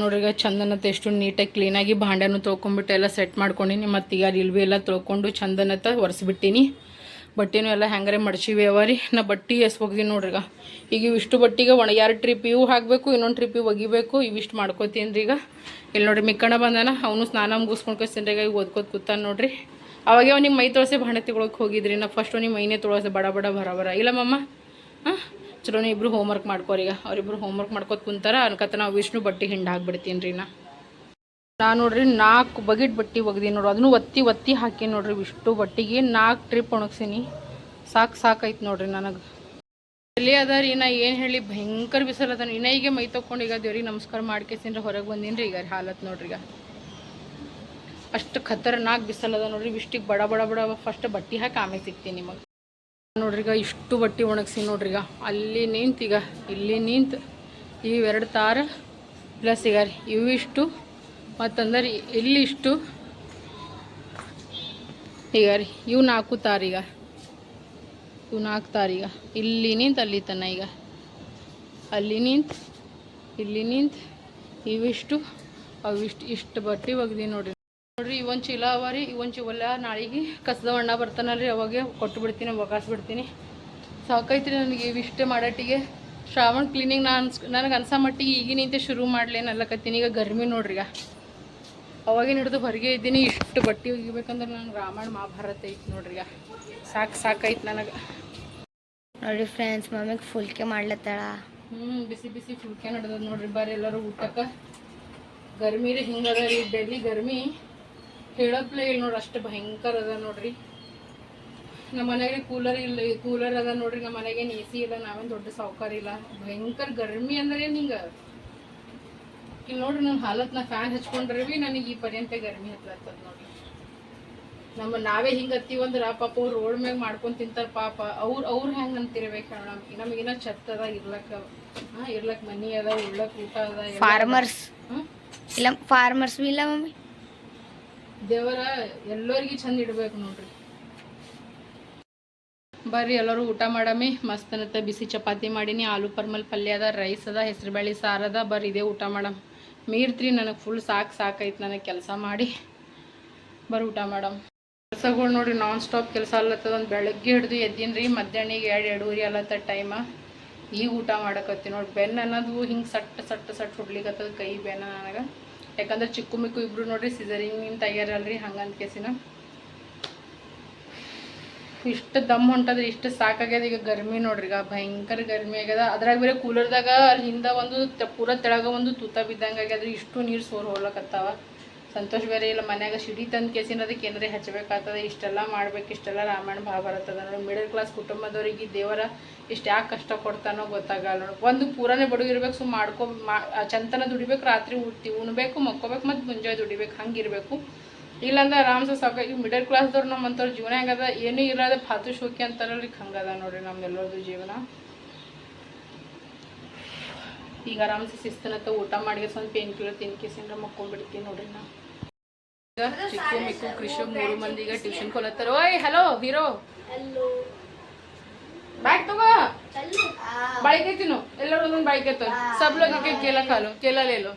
ನೋಡ್ರಿ ಈಗ ಚಂದನತ್ತ ಎಷ್ಟು ನೀಟಾಗಿ ಕ್ಲೀನಾಗಿ ಭಾಂಡನು ತೊಳ್ಕೊಂಬಿಟ್ಟು ಎಲ್ಲ ಸೆಟ್ ಮಾಡ್ಕೊಂಡಿನಿ ಮತ್ತು ಈಗ ಇಲ್ವಿ ಎಲ್ಲ ತೊಳ್ಕೊಂಡು ಚಂದನತ್ತ ಒರೆಸ್ಬಿಟ್ಟಿನಿ. ಬಟ್ಟೆನೂ ಎಲ್ಲ ಹ್ಯಾಂಗ್ರೆ ಮಡ್ಚಿವಿ ಅವ ರೀ. ನಾ ಬಟ್ಟೆ ಎಸ್ ನೋಡ್ರಿಗ. ನೋಡ್ರಿ ಈಗ ಇವಿಷ್ಟು ಬಟ್ಟಿಗೆ ಒಣ ಎರಡು ಟ್ರಿಪ್ ಇವು ಹಾಕಬೇಕು, ಇನ್ನೊಂದು ಟ್ರಿಪ್ ಇವು ಒಗಿಬೇಕು ಇವಿಷ್ಟು ಮಾಡ್ಕೋತೀನಿ ರೀ ಈಗ ಇಲ್ಲಿ ನೋಡ್ರಿ ಮಿಕ್ಕಣ ಬಂದಾನ, ಅವನು ಸ್ನಾನ ಮುಗಿಸ್ಕೊಂಡು ಕಳಿಸ್ತೀನಿ ಈಗ ಓದ್ಕೋತ ಕೂತಾನ ನೋಡ್ರಿ. ಅವಾಗ ಅವ್ನಿಗೆ ಮೈ ತೊಳಸಿ ಭಾಂಡೆ ತಗೊಳಕ್ಕೆ ಹೋಗಿದ್ರಿ. ನಾ ಫಸ್ಟ್ ಅವ್ನಿಗೆ ಮೈನೇ ತೊಳಸೆ ಬಡ ಬಡ ಬರ ಬರ. ಇಲ್ಲ ಮಮ್ಮ ಹಾಂ? ಚಲೋ ಇಬ್ಬರು ಹೋಮ್ವರ್ಕ್ ಮಾಡ್ಕೋರಿ ಈಗ. ಅವ್ರಿಬ್ರು ಹೋಮ್ವರ್ಕ್ ಮಾಡ್ಕೋತ ಕುಂತಾರ ಅನ್ಕತ್ತ ನಾವು ವಿಷ್ಣು ಬಟ್ಟೆ ಹಿಂಡ್ ಹಾಕ್ಬಿಡ್ತೀನಿ ರೀ ನಾ. ನಾನು ನೋಡ್ರಿ ನಾಲ್ಕು ಬಗೆಟ್ ಬಟ್ಟೆ ಒಗ್ದೀನಿ ನೋಡ್ರಿ ಅದನ್ನು ಒತ್ತಿ ಒತ್ತಿ ಹಾಕಿ ನೋಡ್ರಿ ಇಷ್ಟು ಬಟ್ಟೆಗೆ. ನಾಲ್ಕು ಟ್ರಿಪ್ ಒಣಗ್ಸೀನಿ. ಸಾಕು ಸಾಕೈತೆ ನೋಡ್ರಿ ನನಗೆ. ಎಲ್ಲಿ ಅದ ರೀ ನಾ ಏನು ಹೇಳಿ ಭಯಂಕರ ಬಿಸಿಲು ಅದ ಇನ್ನ ಈಗ ಮೈ ತೊಗೊಂಡು ಈಗ ದೇವ್ರಿಗೆ ನಮಸ್ಕಾರ ಮಾಡ್ಕೇಸಿನ್ರಿ, ಹೊರಗೆ ಬಂದೀನಿ ರೀ ಈಗ ಹಾಲತ್ ನೋಡ್ರಿ ಈಗ. ಅಷ್ಟು ಖತರ್ನಾಕ್ ಬಿಸಿಲು ಅದ ನೋಡ್ರಿ. ಇಷ್ಟಿಗೆ ಬಡ ಬಡ ಬಡ ಫಸ್ಟ್ ಬಟ್ಟೆ ಹಾಕಿ ಆಮೇಲೆ ಸಿಗ್ತೀನಿ ನಿಮಗೆ. ನೋಡ್ರಿ ಈಗ ಇಷ್ಟು ಬಟ್ಟೆ ಒಣಗಿಸಿ ನೋಡ್ರಿಗ ಅಲ್ಲಿ ನಿಂತೀಗ ಇಲ್ಲಿ ನಿಂತು ಇವೆರಡು ತಾರ ಪ್ಲಸ್ ಈಗ ಇವಿಷ್ಟು ಮತ್ತಂದ್ರೆ ಇಲ್ಲಿ ಇಷ್ಟು. ಈಗ ರೀ, ಇವು ನಾಲ್ಕು ತಾರೀಗ ಇವು ನಾಲ್ಕು ತಾರೀಗ ಇಲ್ಲಿ ನಿಂತು, ಅಲ್ಲಿ ತನ ಈಗ. ಅಲ್ಲಿ ನಿಂತು, ಇಲ್ಲಿ ನಿಂತು ಇವಿಷ್ಟು ಅವಿಷ್ಟು ಇಷ್ಟು ಬಟ್ಟೆ ಒಗ್ದಿ ನೋಡ್ರಿ. ನೋಡ್ರಿ ಇವೊಂದು ಚೀಲ ಅವ ರೀ ಇವೊಂದು ಚೀಲ ನಾಳೆಗೆ ಕಸದ ಅಣ್ಣ ಬರ್ತಾನಲ್ರಿ ಅವಾಗೆ ಕೊಟ್ಟು ಬಿಡ್ತೀನಿ ಒಗಾಸ್ ಬಿಡ್ತೀನಿ. ಸಾಕೈತ್ರಿ ನನಗೆ ಇವಿಷ್ಟೇ ಮಾಡಟ್ಟಿಗೆ. ಶ್ರಾವಣ ಕ್ಲೀನಿಂಗ್ ನಾನು ನನಗೆ ಅನ್ಸೋ ಮಟ್ಟಿಗೆ ಈಗಿನಿಂದ ಶುರು ಮಾಡ್ಲೇನಲ್ಲಕತ್ತೀನಿ ಈಗ ಗರ್ಮಿ ನೋಡ್ರಿ ಈಗ. ಅವಾಗಿನ ಹಿಡಿದು ಹೊರಗೆ ಇದ್ದೀನಿ ಇಷ್ಟು ಬಟ್ಟೆ ಒಗಿಬೇಕಂದ್ರೆ ನಾನು ರಾಮಾಯಣ ಮಹಾಭಾರತ ಐತಿ ನೋಡ್ರಿ ಈಗ. ಸಾಕು ಸಾಕೈತಿ ನನಗೆ. ನೋಡ್ರಿ ಫ್ರೆಂಡ್ಸ್ ಮಮ್ಮಿಗೆ ಫುಲ್ಕೆ ಮಾಡ್ಲತ್ತಾಳ. ಹ್ಞೂ ಬಿಸಿ ಬಿಸಿ ಫುಲ್ಕೆ ನಡೆದದ ನೋಡ್ರಿ ಬರ್ರಿ ಎಲ್ಲರೂ ಊಟಕ್ಕೆ. ಗರ್ಮಿ ರೀ ಹಿಂಗದ ರೀ ಡೆಲ್ಲಿ ಗರ್ಮಿ. ಹೇಳಪ್ಲೇ ಇಲ್ಲ ನೋಡ್ರಿ ಅಷ್ಟು ಭಯಂಕರ ಅದ ನೋಡ್ರಿ. ನಮ್ಮ ಮನೆಗೆ ಕೂಲರ್ ಇಲ್ಲ ಕೂಲರ್ ಅದ ನೋಡ್ರಿ ನಮ್ಮ ಮನೆಗೆ ಎ ಸಿ ಇಲ್ಲ ನಾವೇನು ದೊಡ್ಡ ಸಾವುಕಾರ ಇಲ್ಲ. ಭಯಂಕರ ಗರ್ಮಿ ಅಂದ್ರೆ ಏನು ಹಿಂಗೆ ಇಲ್ಲಿ ನೋಡ್ರಿ ನನ್ನ ಹಾಲತ್ನ ಫ್ಯಾನ್ ಹಚ್ಕೊಂಡ್ರೆ ಭೀ ನನಗೆ ಈ ಪರ್ಯಂತ ಗರ್ಮಿ ಹತ್ಲತ್ತದ ನೋಡ್ರಿ. ನಮ್ಮ ನಾವೇ ಹಿಂಗೆ ಹತ್ತೀವಂದ್ರೆ ಪಾಪ ಅವ್ರು ರೋಡ್ ಮ್ಯಾಗ ಮಾಡ್ಕೊಂಡ್ ತಿಂತಾರ ಪಾಪ. ಅವ್ರು ಅವ್ರು ಹೆಂಗೆ ಅಂತಿರ್ಬೇಕು ಹೇಳ ನಮ್ಗೆ ನಮಗಿನ್ನ ಛತ್ ಅದ ಇರ್ಲಕ್ಕ ಹಾ ಇರ್ಲಕ್ ಮನಿ ಅದ ಉಳ್ಳಕ್ ಊಟ ಅದ ಫಾರ್ಮರ್ಸ್? ಇಲ್ಲ ಫಾರ್ಮರ್ಸ್ ಇಲ್ಲ ಮಮ್ಮಿ? ದೇವರ ಎಲ್ಲರಿಗೂ ಚಂದ ಇಡ್ಬೇಕು ನೋಡ್ರಿ. ಬರ್ರಿ ಎಲ್ಲರೂ ಊಟ ಮಾಡಮಿ. ಮಸ್ತ್ ಅನ್ನತ್ತೆ ಬಿಸಿ ಚಪಾತಿ ಮಾಡೀನಿ. ಆಲೂ ಪರ್ಮಲ್ ಪಲ್ಯ ಅದ, ರೈಸ್ ಅದ ಹೆಸರುಬೇಳೆ ಸಾರು ಅದ. ಬರ್ರಿ ಇದೇ ಊಟ ಮಾಡಮ್. ಮೀರ್ತ್ರಿ ನನಗೆ ಫುಲ್ ಸಾಕು ಸಾಕೈತೆ ನನಗೆ ಕೆಲಸ ಮಾಡಿ. ಬರ್ರಿ ಊಟ ಮಾಡಮ್. ಕೆಲಸಗಳು ನೋಡ್ರಿ ನಾನ್ ಸ್ಟಾಪ್ ಕೆಲಸ ಅಲ್ಲತ್ತದ. ಒಂದು ಬೆಳಗ್ಗೆ ಹಿಡಿದು ರೀ ಮಧ್ಯಾಹ್ನಿಗೆ ಎರಡು ಎರಡೂವರೆ ಅಲ್ಲತ್ತ ಟೈಮ. ಈಗ ಊಟ ಮಾಡಕತ್ತಿ ನೋಡಿ. ಬೆನ್ನು ಅನ್ನೋದು ಹಿಂಗೆ ಸಟ್ ಸಟ್ ಸಟ್ ಹುಡ್ಲಿಕತ್ತದ ಕೈ ಬೆನ್ನ ನನಗೆ. ಯಾಕಂದ್ರೆ ಚಿಕ್ಕು ಮಿಕ್ಕು ಇಬ್ರು ನೋಡ್ರಿ ಸಿಸರಿಂಗ್ ತೆಗ್ಯಾರಲ್ರಿ ಹಂಗಂತ ಕೇಸಿನ. ಇಷ್ಟು ದಮ್ ಹೊಂಟದ್ರಿ, ಇಷ್ಟು ಸಾಕಾಗ್ಯದ ಈಗ ಗರ್ಮಿ ನೋಡ್ರಿ, ಈಗ ಭಯಂಕರ ಗರ್ಮಿ ಆಗ್ಯದ. ಅದ್ರಾಗ ಬೇರೆ ಕೂಲರ್ದಾಗ ಅಲ್ಲಿ ಹಿಂದೆ ಒಂದು ಪೂರ ತೆಳಗ ಒಂದು ತೂತ ಬಿದ್ದಂಗೆ ಆಗ್ಯದ್ರಿ, ಇಷ್ಟು ನೀರು ಸೋರ್ ಹೋಗ್ಲಕತ್ತಾವ. ಸಂತೋಷ್ ಬೇರೆ ಇಲ್ಲ, ಮನ್ಯಾಗ ಸಿಡಿ ತಂದು ಕೇಸಿನ ಅದಕ್ಕೆ ಏನಾರೇ ಹಚ್ಚಬೇಕಾಗ್ತದೆ ಇಷ್ಟೆಲ್ಲ ಮಾಡ್ಬೇಕು, ಇಷ್ಟೆಲ್ಲ ರಾಮಾಯಣ ಅದ ನೋಡಿ. ಮಿಡಲ್ ಕ್ಲಾಸ್ ಕುಟುಂಬದವ್ರಿಗೆ ದೇವರ ಇಷ್ಟು ಯಾಕೆ ಕಷ್ಟ ಕೊಡ್ತಾನೋ ಗೊತ್ತಾಗಲ್ಲ ನೋಡಿ. ಒಂದು ಪೂರನೇ ಬಡವ ಇರ್ಬೇಕು ಸುಮ್ ಮಾಡ್ಕೊ, ಮಾ ಚಂತನ ದುಡಿಬೇಕು, ರಾತ್ರಿ ಉಡ್ತಿ ಉಣ್ಬೇಕು, ಮಕ್ಕೋಬೇಕು, ಮತ್ತು ಮುಂಜಾನೆ ದುಡಿಬೇಕು ಹಂಗಿರಬೇಕು ಇಲ್ಲಾಂದ್ರೆ ಆರಾಮ್ಸೆ ಸಾಕ ಈಗ ಮಿಡಲ್ ಕ್ಲಾಸ್ದವ್ರು ನಮ್ಮಂಥವ್ರ ಜೀವನ ಹೆಂಗದ? ಏನೂ ಇರೋದ ಫಾತು ಶೋಕಿ ಅಂತಾರಲ್ಲಿ ಹಂಗದ ನೋಡ್ರಿ ನಮ್ಮೆಲ್ಲರದು ಜೀವನ. ಈಗ ಆರಾಮ್ಸೆ ಶಿಸ್ತನತ್ತ ಊಟ ಮಾಡಿ ಸ್ವಲ್ಪ ಪೇನ್ ಕಿಲೋ ತಿನ್ಕೇಸಿಂದ್ರೆ ಮಕ್ಕೊಂಡ್ಬಿಡ್ತೀನಿ ನೋಡ್ರಿ ನಾ. ಈಗ ಚಿಕ್ಕು ಮಿಕ್ಕು ಕೃಷಿ ಮೂರು ಮಂದಿ ಈಗ ಟ್ಯೂಷನ್ ಕೊಲತ್ತಾರ ಓಯ್ ಹಲೋ ಹೀರೋ ಬ್ಯಾಗ್ ತಗೋ ಬಾಳಿಕೆ ತಿನ್ನು ಎಲ್ಲರೂ ಒಂದೊಂದು ಬಾಳಿಕೆ ತೋ सब लोग एक एक केला खा लो केला ले लो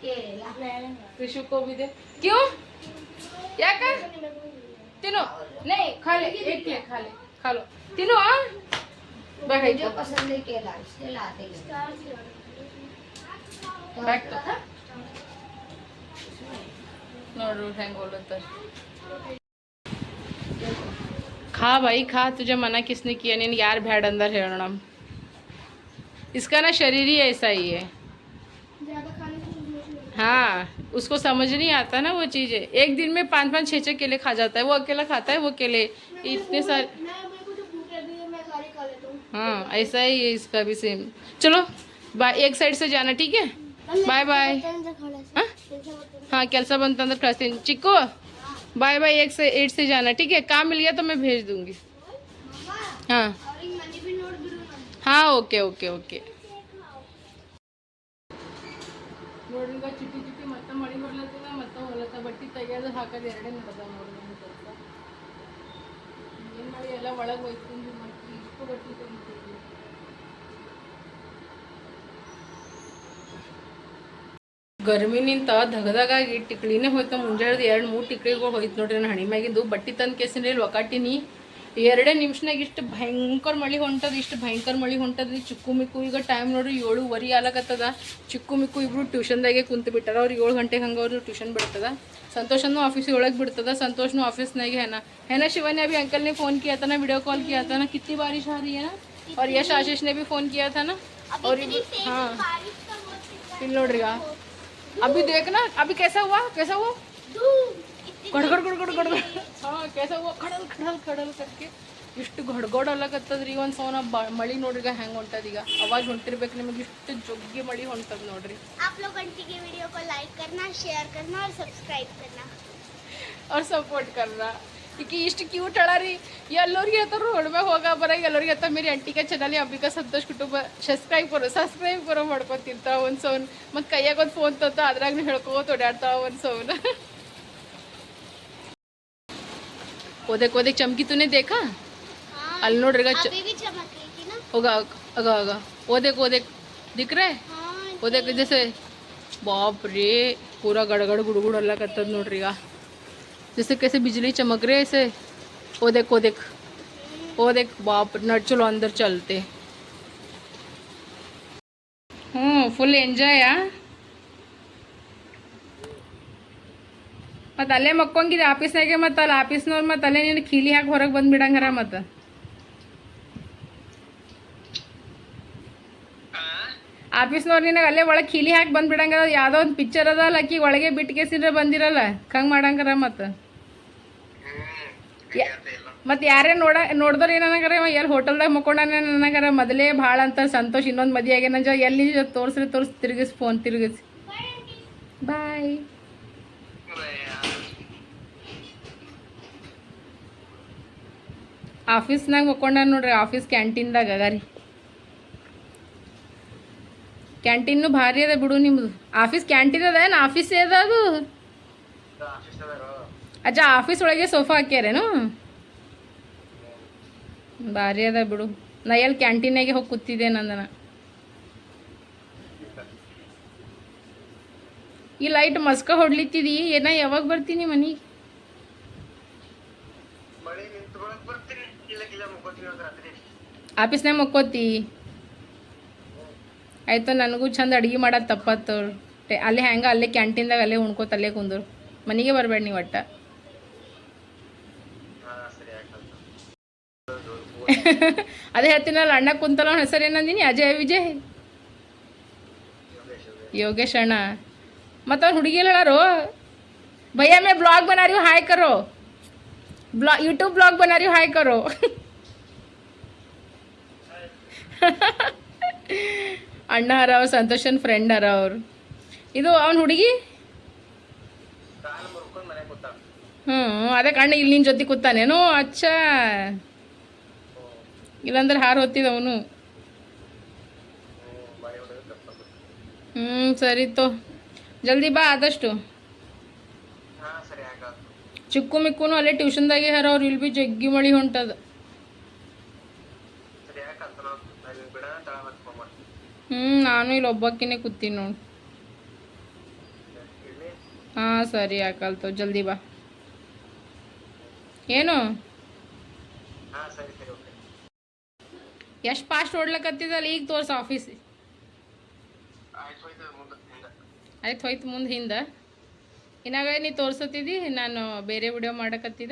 कृषि को भी दे क्यों ಯಾಕ ತಿನ್ನು नहीं खा ले एक के खा ले खा लो ತಿನ್ನು ಆ ಬ್ಯಾಗ್ ಐತೆ ಬ್ಯಾಗ್ ತಗೋ नॉर्डर हँगवलं खा भाई खा तुझे मना किसने किया? नहीं यार भैड अंदर है हिरणम इसका ना शरीर ही ऐसा ही है। हाँ। उसको समझ नहीं आता ना वो चीज़ें। एक दिन में पाँच पाँच छः छः केले खा जाता है। वो अकेला खाता है वो केले। इतने सारे हाँ ऐसा ही है इसका भी सेम चलो बाय एक साइड से जाना ठीक है? बाय बाय हाँ। हाँ ಕೆಲಸ ಬಂತಂದ್ರೆ ಕಳಿಸ್ತೀನಿ ಚಿಕ್ಕು ಬಾಯ್ ಬಾಯ್ एक से एट से जाना ठीक है काम मिल गया तो मैं भेज दूंगी हाँ हाँ ಓಕೆ ಓಕೆ ಓಕೆ ನೋಡ್ರಿ ಈಗ ಚಿಟ್ಟಿ ಚಿಟ್ಟಿ ಮತ್ತೆ ಮಳಿ ಬರ್ಲತ್ತದ ಮತ್ತೆ ಹೊಲತ್ತ ಬಟ್ಟೆ ತೆಗಿಯೋದು ಹಾಕೋದು ಎರಡೇ ನಡೆದ ನೋಡ್ರಿ ನನ್ನ ಕೆಲಸ ಏನು ಮಾಡಿ ಎಲ್ಲ ಒಳಗೆ ಹೋಯ್ತೀನಿ ಮತ್ತೆ ಇಷ್ಟು ಬಟ್ಟೆ ಗರ್ಮಿನಿಂತ ಧಗಧಗಾಗಿ ಟಿಕ್ಳಿನೇ ಹೋಯ್ತು. ಮುಂಜಾನೆ ಎರಡು ಮೂರು ಟಿಕ್ಳಿಗಳು ಹೋಯ್ತು ನೋಡ್ರಿ ನಾನು ಹಣಿ ಮ್ಯಾಗಿಂದು ಬಟ್ಟೆ ತಂದು ಕೇಸಿನಲ್ಲಿ ಒಕಾಟಿನಿ ಎರಡೇ ನಿಮಿಷನಾಗ ಇಷ್ಟು ಭಯಂಕರ ಮಳೆ ಹೊಂಟದ ಇಷ್ಟು ಭಯಂಕರ ಮಳೆ ಹೊಂಟದ್ರಿ ಚಿಕ್ಕು ಮಿಕ್ಕು ಈಗ ಟೈಮ್ ನೋಡ್ರಿ ಏಳುವರೆ ಆಲಕತ್ತದ. ಚಿಕ್ಕು ಮಿಕ್ಕು ಇಬ್ರು ಟ್ಯೂಷನ್ದಾಗೆ ಕುಂತು ಬಿಟ್ಟಾರ. ಅವ್ರು ಏಳು ಗಂಟೆಗೆ ಹಂಗೆ ಅವ್ರು ಟ್ಯೂಷನ್ ಬಿಡ್ತದ. ಸಂತೋಷನೂ ಆಫೀಸ್ ಒಳಗೆ ಬಿಡ್ತದ. ಸಂತೋಷನೂ ಆಫೀಸ್ನಾಗೆ ಹೆನ. ಹೆನ ಶಿವನೇ ಭೀ ಅಂಕಲ್ನೇ ಫೋನ್ ಕಿಯಾತನ ವಿಡಿಯೋ ಕಾಲ್ ಕಿಯಾತನ ಕಿತ್ತಿ ಬಾರಿಶ್ ಆ ಏನ? ಅವ್ರು ಯಶ್ ಆಶೀಷ್ನೇ ಭೀ ಫೋನ್ ಕಿಯಾತನ ಅವ್ರಿಗೆ ಹಾಂ. ಇಲ್ಲಿ ನೋಡ್ರಿ अभी देखना अभी कैसा हुआ कैसा हुआ ಗಡ್ಗಡ್ ಗಡ್ಗಡ್ ಗಡ್ಗಡ್ ಹಾ ಕೆಲಸ ಖಡಲ್ ಖಡಲ್ ಖಡಲ್ ಕರ್ಕೆ ಇಷ್ಟು ಗಡ್ಗಡ್ ಅಲ್ಲಕತ್ತದ್ರಿ ಒಂದು ಸೌನ ಬ ಮಳಿ ನೋಡ್ರಿ ಈಗ ಹೆಂಗೆ ಹೊಂಟದ ಈಗ ಅವಾಗ ಹೊಂಟಿರ್ಬೇಕು ನಿಮಗೆ ಇಷ್ಟು ಜೊಗ್ಗಿ ಮಳಿ ಹೊಂಟದ ನೋಡ್ರಿ आप लोग आंटी के वीडियो को लाइक करना शेयर करना और सब्सक्राइब करना ಅವ್ರು ಸಪೋರ್ಟ್ ಕರ್ರ ಈಕಿ ಇಷ್ಟು ಕ್ಯೂಟ್ ಅಳಾರಿ. ಎಲ್ಲರಿಗೆ ಹೇಳ್ತಾರು ಹೊಡ್ಮೆ ಹೋಗ ಬರ ಎಲ್ಲರಿಗೆ ಹೇಳ್ತಾ ಮೇರಿ ಅಂಟಿಕ ಚೆನ್ನಾಗಿ ಅಂಬಿಕಾ ಸಂತೋಷ್ ಕುಟುಂಬ ಸಬ್ಸ್ಕ್ರೈಬ್ ಕರೋ ಸಬ್ಸ್ಕ್ರೈಬ್ ಕರೋ ಮಾಡ್ಕೊತಿರ್ತಾ ಒಂದು ಸೌನ್. ಮತ್ತು ಕೈಯಾಗ ಒಂದು ಫೋನ್ ತಂತ ಅದ್ರಾಗ ಹೇಳ್ಕೋತ ಓಡಾಡ್ತಾವ ಒಂದು ಸೌನ್. ಓದಕ್ ಓದಕ್ ಚಮಕಿತೂನೇ ಬೇಕಾ ಅಲ್ಲಿ ನೋಡ್ರಿ ಹೋಗ ಅಗ ಅಗ ಓದಕ್ ಓದಕ್. ದಿಕ್ರೆ? ಓದಕ್ ಜಸೆ ಬಾಪ್ ರೀ ಪೂರಾ ಗಡಗಡ ಗುಡುಗುಡು ಅಲ್ಲಕತ್ತದ ನೋಡ್ರಿ ಈಗ जैसे कैसे बिजली चमक रहे ऐसे ओ देख ओ देख ओ देख बाप नट चलो अंदर चलते ಹ್ಞೂ ಫುಲ್ ಎಂಜಾಯ ಮತ್ತು ಅಲ್ಲೇ ಮಕ್ಕೊಂಗಿದ್ದೆ ಆಫೀಸ್ನಾಗೆ ಮತ್ತು ಅಲ್ಲಿ ಆಫೀಸ್ನವ್ರು ಮತ್ತು ಅಲ್ಲೇ ನೀನು ಕೀಲಿ ಹಾಕಿ ಹೊರಗೆ ಬಂದು ಬಿಡಂಗಾರ ಮತ್ತು ಆಫೀಸ್ನವ್ರು ನಿನಗೆ ಅಲ್ಲೇ ಒಳಗೆ ಕೀಲಿ ಹಾಕಿ ಬಂದು ಬಿಡಂಗಾರ ಯಾವುದೋ ಒಂದು ಪಿಕ್ಚರ್ ಅದ ಅಲ್ಲ ಅಕ್ಕಿ ಒಳಗೆ ಬಿಟ್ಕೇಸಿದ್ರೆ ಬಂದಿರಲ್ಲ ಹಂಗೆ ಮಾಡಂಗಾರ ಮತ್ತು ಮತ್ತು ಯಾರೇ ನೋಡ ನೋಡಿದ್ರೆ ಏನನ್ನಾಗಾರ ಎಲ್ಲಿ ಹೋಟೆಲ್ದಾಗ ಮಕ್ಕೊಂಡಾನ ನನಗಾರ ಮೊದಲೇ ಭಾಳ ಅಂತ ಸಂತೋಷ ಇನ್ನೊಂದು ಮದುವೆ ಆಗ್ಯಾನಂಜ ಎಲ್ಲಿ ತೋರಿಸ್ರಿ ತೋರಿಸಿ ತಿರುಗಿಸಿ ಫೋನ್ ತಿರುಗಿಸಿ. ಬಾಯ್ ಆಫೀಸ್ನಾಗ ಮುಕ್ಕೊಂಡ ನೋಡ್ರಿ, ಆಫೀಸ್ ಕ್ಯಾಂಟೀನ್ದಾಗ ಅಗಾರಿ ಕ್ಯಾಂಟೀನು ಭಾರಿ ಅದ ಬಿಡು ನಿಮ್ದು. ಆಫೀಸ್ ಕ್ಯಾಂಟೀನ್ ಅದ ಏನು? ಆಫೀಸೇ ಅದ ಅದು? ಅಜ್ಜ ಆಫೀಸ್ ಒಳಗೆ ಸೋಫಾ ಹಾಕ್ಯಾರೇನು? ಭಾರಿ ಅದ ಬಿಡು. ನಾ ಎಲ್ಲಿ ಕ್ಯಾಂಟೀನಾಗೆ ಹೋಗಿ ಕೂತಿದ್ದೆ ನಂದನ. ಈ ಲೈಟ್ ಮಸ್ಕ ಹೊಡ್ಲಿತ್ತಿದಿ? ಏನ, ಯಾವಾಗ ಬರ್ತೀನಿ ಮನೆಗೆ ಆಫೀಸ್ನಾಗ ಮಕ್ಕೋತಿ? ಆಯ್ತು, ನನಗೂ ಚಂದ ಅಡಿಗೆ ಮಾಡೋದು ತಪ್ಪತ್ತು ಅಲ್ಲಿ ಹ್ಯಾಂಗ, ಅಲ್ಲೇ ಕ್ಯಾಂಟೀನ್ದಾಗ ಅಲ್ಲೇ ಉಣ್ಕೋತ ಅಲ್ಲೇ ಕುಂದ್ರು. ಮನೆಗೆ ಬರಬೇಡ ನೀವು ಒಟ್ಟ. ಅದೇ ಹೇಳ್ತೀನಲ್ಲ ಅಣ್ಣ ಕುಂತಲ ಅವ್ನ ಹೆಸರು ಏನಂದಿನಿ? ಅಜಯ್, ವಿಜಯ್. ಯೋಗೇಶ್ ಅಣ್ಣ ಮತ್ತು ಅವ್ನು ಹುಡುಗಿಲ್ಲ ಹೇಳಾರು? ಭಯ್ಯ ಬ್ಲಾಗ್ ಬನಾ ಹಾಯ್ಕರು ಬ್ಲಾ, ಯೂಟ್ಯೂಬ್ ಬ್ಲಾಗ್ ಬನಾ ಹಾಯ್ಕರು ಅಣ್ಣ ಹರ ಅವ್ರು ಸಂತೋಷನ್ ಫ್ರೆಂಡ್ ಅರ ಅವರು ಇದು ಅವ್ನ ಹುಡುಗಿ? ಹ್ಞೂ ಅದೇ ಕಣ್ಣ, ಇಲ್ಲಿ ನಿನ್ನ ಜೊತೆ ಕೂತಾನೇನು? ಅಚ್ಚಾ. ಇಲ್ಲಾಂದ್ರೆ ಹಾರು ಹೊತ್ತಿದ ಅವನು ಹ್ಞೂ ಸರಿ ತೋ. ಜಲ್ದಿ ಬಾ ಆದಷ್ಟು. ಚಿಕ್ಕು ಮಿಕ್ಕುನು ಅಲ್ಲೇ ಟ್ಯೂಷನ್ದಾಗೆ ಹರ ಅವ್ರು ಇಲ್ಲಿ ಬಿ ಜಗ್ಗಿ ಮಳಿ ಹೊಂಟದ. ಹ್ಞೂ ನಾನು ಇಲ್ಲಿ ಒಬ್ಬಕ್ಕಿನೇ ಕೂತೀನಿ ನೋಡಿ. ಹಾಂ ಸರಿ ಯಾಕಲ್ತು ಜಲ್ದಿ ಬಾ. ಏನು? ಎಷ್ಟು ಫಾಸ್ಟ್ ಓಡ್ಲಕತ್ತಿದಲ್ಲ ಈಗ ತೋರ್ಸ ಆಫೀಸ್ ಆಯ್ತು ಹೋಯ್ತು ಮುಂದೆ ಹಿಂದೆ. ಇನ್ನಾಗ ನೀ ತೋರ್ಸತ್ತಿದ್ದಿ ನಾನು ಬೇರೆ ವಿಡಿಯೋ ಮಾಡಕತ್ತಿದ.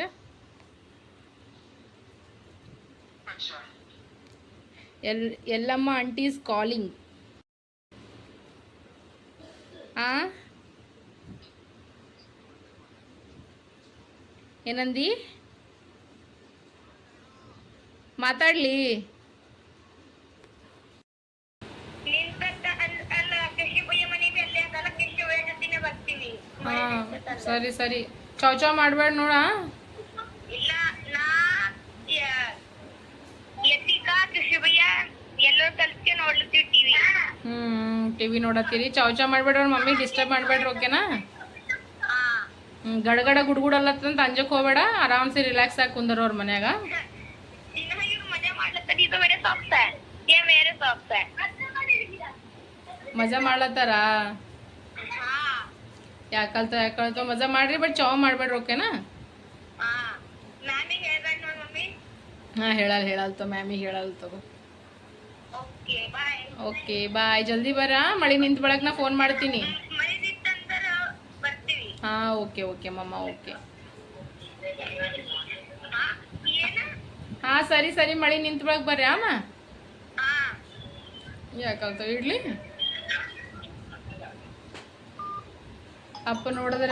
ಎಲ್ ಎಲ್ಲಮ್ಮ ಆಂಟೀಸ್ ಕಾಲಿಂಗ್ ಆ? ಏನಂದಿ? ಮಾತಾಡ್ಲಿ. ಹಾ ಸರಿ ಸರಿ. ಚಾವ್ ಚಾವ್ ಮಾಡಬೇಡ ನೋಡ. ಟಿವಿ ನೋಡತ್ತೀರಿ. ಚಾವ್ ಚಾವ್ ಮಾಡ್ಬೇಡ್ರಿ ಮಮ್ಮಿ ಡಿಸ್ಟರ್ಬ್ ಮಾಡ್ಬೇಡ್ರಿ ಓಕೆನಾ? ಗಡಗಡ ಗಡಗಡ ಗುಡ್ಗುಡಲ್ಲತ್ತಂತ ಅಂಜಕ್ ಹೋಗ್ಬೇಡ. ಆರಾಮ್ಸೆ ರಿಲ್ಯಾಕ್ಸ್ ಆಗಿ ಕುಂದರ ಅವ್ರ ಮನ್ಯಾಗ. ಮಜಾ ಮಾಡ್ಲತ್ತಾರ ಇದು ಬೇರೆ ಸಾಕ್ತ ಏ ಬೇರೆ ಸಾಕ್ತ ಮಜಾ ಮಾಡ್ಲತ್ತಾರ ಹಾ ಯಾಕಲ್ತ ಯಾಕಲ್ತ ಮಜಾ ಮಾಡ್ರಿ ಬಟ್ ಚಾವ್ ಮಾಡ್ಬೇಡ್ರಿ ಓಕೆನಾ ಹಾ ಮ್ಯಾಮಿಗೆ ಹೇಳ್ಬೇಡ ನೋಡ್ ಮಮ್ಮಿ ಹಾ ಹೇಳಲ್ ಹೇಳಲ್ತ ಮ್ಯಾಮಿ ಹೇಳಲ್ ತಗೋ ಓಕೆ ಬಾಯ್ ಓಕೆ ಬಾಯ್ ಜಲ್ದಿ ಬರ ಮಳಿ ನಿಂತ ಬಳಕ್ ನಾ ಫೋನ್ ಮಾಡ್ತೀನಿ ಮನೆ ಸಿಕ್ತಂತರ ಬರ್ತೀವಿ ಹಾ ಓಕೆ ಓಕೆ ಮಮ್ಮ ಓಕೆ ಹಾ ಏನ ಹಾ ಸರಿ ಸರಿ ಮಳಿ ನಿಂತ ಬಳಕ್ ಬರ್ರಿ ಅಮ್ಮ ಹಾ ಯಾಕಲ್ತ ಇಡ್ಲಿ ಅಪ್ಪ ನೋಡಿದ್ರ?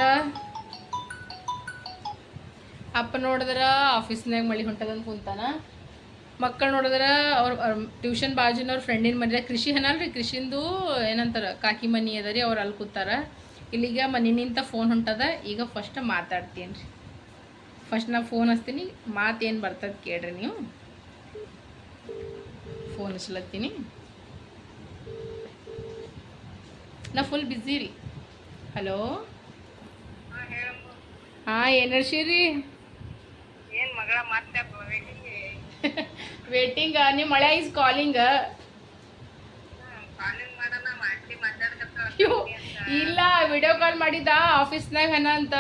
ಅಪ್ಪ ನೋಡಿದ್ರ ಆಫೀಸ್ನಾಗ ಮಳಿ ಹೊಂಟದಂತ ಕುಂತಾನ? ಮಕ್ಕಳು ನೋಡಿದ್ರ ಅವ್ರ ಟ್ಯೂಷನ್ ಬಾಜುನವ್ರ ಫ್ರೆಂಡಿನ ಮನೆ, ಕೃಷಿ ಏನಲ್ರಿ ಕೃಷಿಂದು ಏನಂತಾರೆ, ಕಾಕಿ ಮನಿ ಅದ ರೀ, ಅವ್ರು ಅಲ್ಲಿ ಕೂತಾರ. ಇಲ್ಲಿಗ ಮನಿನಿಂತ ಫೋನ್ ಹೊಂಟದ, ಈಗ ಫಸ್ಟ್ ಮಾತಾಡ್ತೀನಿ ರೀ ಫಸ್ಟ್ ನಾ ಫೋನ್ ಹಚ್ತೀನಿ ಏನು ಬರ್ತದೆ ಕೇಳ್ರಿ ನೀವು. ಫೋನ್ ಹಚ್ಲತ್ತೀನಿ. ನಾ ಫುಲ್ ಬ್ಯುಸಿ ರೀ. ಹಲೋ? ಹಾ ಏನು ನಡ್ಸಿರಿ ಏನ್ ಮಗಳ ಮತ್ತೆ ವೇಟಿಂಗ್ ನಿಮ್ಮ ಮಳೆ ಈಸ್ ಕಾಲಿಂಗ್ ಇಲ್ಲ ವಿಡಿಯೋ ಕಾಲ್ ಮಾಡಿದ್ದ? ಆಫೀಸ್ನಾಗ ಹನ ಅಂತ?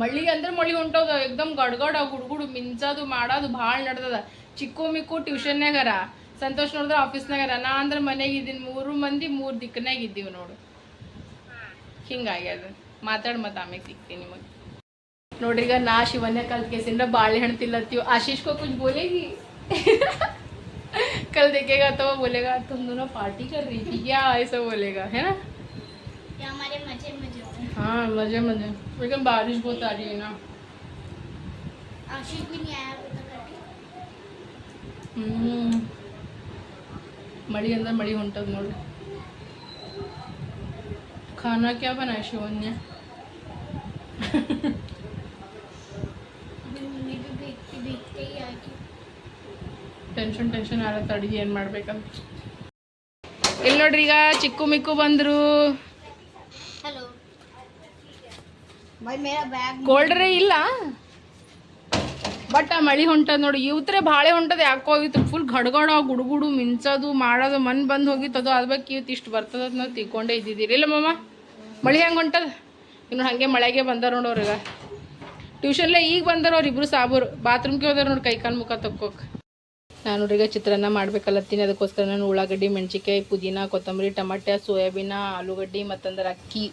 ಮಳಿ ಅಂದ್ರೆ ಮಳಿ ಹೊಂಟದ ಎಕ್ದಮ್ ಗಡ್ಗಡ ಗುಡ್ಗುಡು ಮಿಂಚೋದು ಮಾಡೋದು ಭಾಳ ನಡ್ದದ. ಚಿಕ್ಕು ಮಿಕ್ಕು ಟ್ಯೂಷನ್ನಾಗರ ಸಂತೋಷ್ ನೋಡಿದ್ರೆ ಆಫೀಸ್ನಾಗರ ನಾ ಅಂದ್ರೆ ಮನೆಗೆ ಇದ್ದೀನಿ ಮೂರು ಮಂದಿ ಮೂರು ದಿಕ್ಕನಾಗ ಇದ್ದೀವಿ ನೋಡು. ಹಿಂಗಾಗ್ಯದ ಮಾತಾಡ್ ಮತ್ತೆ ಆಮೇಲೆ ಸಿಗ್ತೀನಿ ನಿಮಗೆ ನೋಡ್ರಿ ಈಗ ನಾ ಶಿವನ್ಯ ಕಲ್ತ್ ಕೇಸಿಂದ ಬಾಳೆಹಣ್ಣು ತಿಲ್ಲತ್ತೀವಿ ಆಶೀಶ್ को कुछ बोलेगी कल देखेगा तो वो बोलेगा तुम दोनों पार्टी कर रही थी क्या ऐसा बोलेगा है ना ये हमारे मजे मजे में हाँ मजे मजे लेकिन बारिश बहुत आ रही है ना आशिक भी नहीं आया अभी तक अभी। ಹ್ಮ್ ಮಳಿ ಅಂದ್ರೆ ಮಳಿ ಹೊಂಟದ ನೋಡಿ ಖಾನಾ ಕ್ಯಾ ಬನಾಯ ಶಿವನ್ಯ अभी मम्मी भी भीगते भीगते ही आएगी ಟೆನ್ಷನ್ ಟೆನ್ಷನ್ ಆಗತ್ತೆ ಅಡುಗೆ ಏನು ಮಾಡ್ಬೇಕಂತ ಇಲ್ಲಿ ನೋಡ್ರಿ ಈಗ ಚಿಕ್ಕು ಮಿಕ್ಕು ಬಂದ್ರು हेलो भाई मेरा बैग ಕೋಲ್ಡ್ರೇ ಇಲ್ಲ ಬಟ್ ಆ ಮಳಿ ಹೊಂಟದ ನೋಡಿ ಇವತ್ರೆ ಭಾಳೆ ಹೊಂಟದ ಯಾಕೋ ಇವತ್ತು ಫುಲ್ ಗಡ್ಗಡ ಗುಡುಗುಡು ಮಿಂಚೋದು ಮಾಡೋದು ಮನ್ ಬಂದು ಹೋಗಿತ್ತು ಅದು ಅದ್ಬೇಕು ಇವತ್ತು ಇಷ್ಟು ಬರ್ತದ ಅಂತ ನಾವು ತಿಳ್ಕೊಂಡೇ ಇದ್ದಿದ್ದೀರಿ ಇಲ್ಲ ಮಮ್ಮ ಮಳಿ ಹೆಂಗೆ ಹೊಂಟದ? ಇನ್ನು ಹಾಗೆ ಮಳೆಗೆ ಬಂದಾರ ನೋಡಿ ಅವ್ರಿಗೆ. ಟ್ಯೂಷನ್ಲೇ ಈಗ ಬಂದರು ಅವ್ರು ಇಬ್ಬರು ಸಾಬೂರು. ಬಾತ್ರೂಮ್ಗೆ ಹೋದಾರ ನೋಡಿ ಕೈ ಕಾಲು ಮುಖ ತಕ್ಕೋಕೆ. ನಾನು ನೋಡ್ರಿ ಈಗ ಚಿತ್ರಾನ್ನ ಮಾಡ್ಬೇಕಲ್ಲತ್ತೀನಿ ಅದಕ್ಕೋಸ್ಕರ ನಾನು ಉಳ್ಳಾಗಡ್ಡಿ ಮೆಣಸಿಕಾಯಿ ಪುದೀನ, ಕೊತ್ತಂಬರಿ, ಟಮಾಟೆ, ಸೋಯಾಬೀನ, ಆಲೂಗಡ್ಡಿ, ಮತ್ತಂದ್ರೆ ಅಕ್ಕಿ,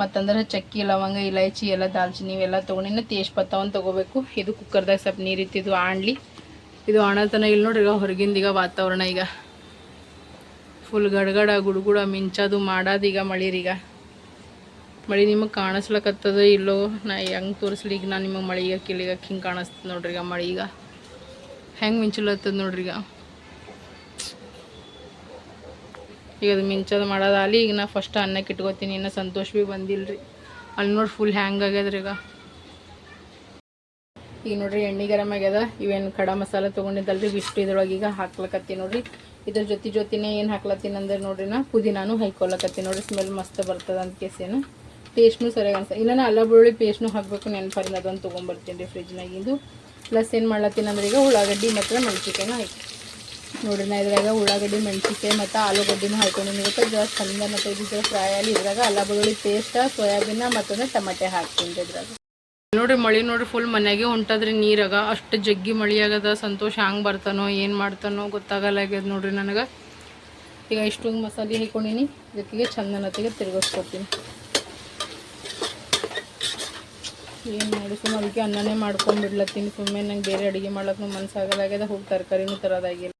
ಮತ್ತಂದ್ರೆ ಚಕ್ಕಿ, ಲವಂಗ, ಇಲೈಚಿ, ಎಲ್ಲ ದಾಲ್ಚಿನಿ ಇವೆಲ್ಲ ತೊಗೊಂಡಿನ ತೇಜ್ಪತ್ತವನ್ನು ತೊಗೋಬೇಕು. ಇದು ಕುಕ್ಕರ್ದಾಗ ಸ್ವಲ್ಪ ನೀರು ಇತ್ತಿದ್ದು ಆಣ್ಲಿ. ಇದು ಆಣತನ ಇಲ್ಲಿ ನೋಡ್ರಿ ಈಗ ಹೊರಗಿಂದ ಈಗ ವಾತಾವರಣ ಈಗ. ಫುಲ್ ಗಡಗಡ, ಗುಡುಗುಡ, ಮಿಂಚೋದು, ಮಾಡೋದು ಈಗ ಮಳಿರೀಗ ಮಳಿ ನಿಮಗೆ ಕಾಣಿಸ್ಲಕತ್ತದ ಇಲ್ಲೋ? ನಾ ಹೆಂಗೆ ತೋರಿಸ್ಲಿ? ಈಗ ನಾನು ನಿಮಗೆ ಮಳಿ ಈಗ ಕಿಳಿಗ ಹಿಂಗೆ ಕಾಣಿಸ್ತದೆ ನೋಡ್ರಿ ಈಗ ಮಳಿ ಈಗ. ಹೆಂಗೆ ಮಿಂಚಲತ್ತದ ನೋಡ್ರಿ ಈಗ. ಈಗ ಅದು ಮಿಂಚದ ಮಾಡೋದಾಗಲಿ ಈಗ ನಾ ಫಸ್ಟ್ ಅನ್ನಕ್ಕೆ ಇಟ್ಕೋತೀನಿ, ಇನ್ನೂ ಸಂತೋಷ ಭೀ ಬಂದಿಲ್ರಿ. ಅಲ್ಲಿ ನೋಡಿ ಫುಲ್ ಹ್ಯಾಂಗ್ ಆಗ್ಯದ್ರಿ ಈಗ. ಈಗ ನೋಡ್ರಿ ಎಣ್ಣೆ ಗರಮ್ ಆಗ್ಯದ, ಇವೇನು ಕಡ ಮಸಾಲ ತೊಗೊಂಡಿದ್ದಲ್ರಿ, ಇಷ್ಟು ಇದ್ರೊಳಗೆ ಈಗ ಹಾಕ್ಲಕತ್ತೀನಿ ನೋಡ್ರಿ. ಇದ್ರ ಜೊತೆ ಜೊತೆನೇ ಏನು ಹಾಕ್ಲತ್ತೀನಿ ಅಂದ್ರೆ ನೋಡ್ರಿ ನಾ, ಪುದೀನಾನು ಹಾಕೊಳಕತ್ತೀನಿ ನೋಡ್ರಿ ಸ್ಮೆಲ್ ಮಸ್ತ್ ಬರ್ತದ ಅಂತ ಕೇಸೇನು. ಟೇಸ್ಟ್ನು ಸರಿಯಾಗಿ ಅನ್ಸ ಇಲ್ಲ ಅಲ್ಲ ಬೆಳ್ಳುಳ್ಳಿ ಪೇಸ್ಟ್ನು ಹಾಕಬೇಕು ನೆನಪರಿಂದ ಅದೊಂದು ತೊಗೊಂಬರ್ತೀನಿ ರೀ ಫ್ರಿಜ್ನಾಗಿಂದು ಪ್ಲಸ್ ಏನು ಮಾಡ್ಲತ್ತೀನಿ ಅಂದ್ರೆ ಈಗ ಉಳ್ಳಾಗಡ್ಡಿ ಮತ್ತು ಮೆಣಸಿಕಾಯಿನ ಹಾಕಿ. ನೋಡ್ರಿ ನಾ ಇದ್ರಾಗ ಉಳ್ಳಾಗಡ್ಡಿ ಮೆಣಸಿಕಾಯಿ ಮತ್ತು ಆಲೂಗಡ್ಡಿನೂ ಹಾಕೊಂಡು ಇವತ್ತು ಜಾಸ್ತಿ ಚಂದ ಮತ್ತು ಇದು ಫ್ರೈ ಆಗಲಿ ಇದ್ರಾಗ ಅಲ್ಲ ಬೆಳ್ಳುಳ್ಳಿ ಪೇಸ್ಟ್ ಸೋಯಾಬೀನ ಮತ್ತೊಂದು ಟಮಾಟೆ ಹಾಕ್ತೀನಿ ರೀ ಇದ್ರಾಗ. ನೋಡ್ರಿ ಮಳಿ ನೋಡ್ರಿ ಫುಲ್ ಮನೆಗೆ ಹೊಂಟದ್ರಿ ನೀರಾಗ. ಅಷ್ಟು ಜಗ್ಗಿ ಮಳಿ ಆಗದ, ಸಂತೋಷ ಹ್ಯಾಂಗೆ ಬರ್ತಾನೋ, ಏನು ಮಾಡ್ತಾನೋ ಗೊತ್ತಾಗಲ್ಲ ಆಗ್ಯದ ನೋಡ್ರಿ ನನಗೆ. ಈಗ ಇಷ್ಟೊಂದು ಮಸಾಲೆ ಹಾಕೊಂಡಿನಿ. ಇದಕ್ಕೆ ಚಂದನತೆಗೆ ತಿರ್ಗಿಸ್ಕೊತೀನಿ ಏನು ಮಾಡಿ ಸುಮ್ಮ ಅದಕ್ಕೆ ಅನ್ನನೇ ಮಾಡ್ಕೊಂಡ್ಬಿಡ್ಲತ್ತೀನಿ. ಸುಮ್ಮನೆ ನಂಗೆ ಬೇರೆ ಅಡುಗೆ ಮಾಡ್ಲಕ್ಕೂ ಮನ್ಸಾಗಲಾಗ್ಯದ ಹೋಗಿ ತರಕಾರಿನೂ ತರೋದಾಗಿಲ್ಲ.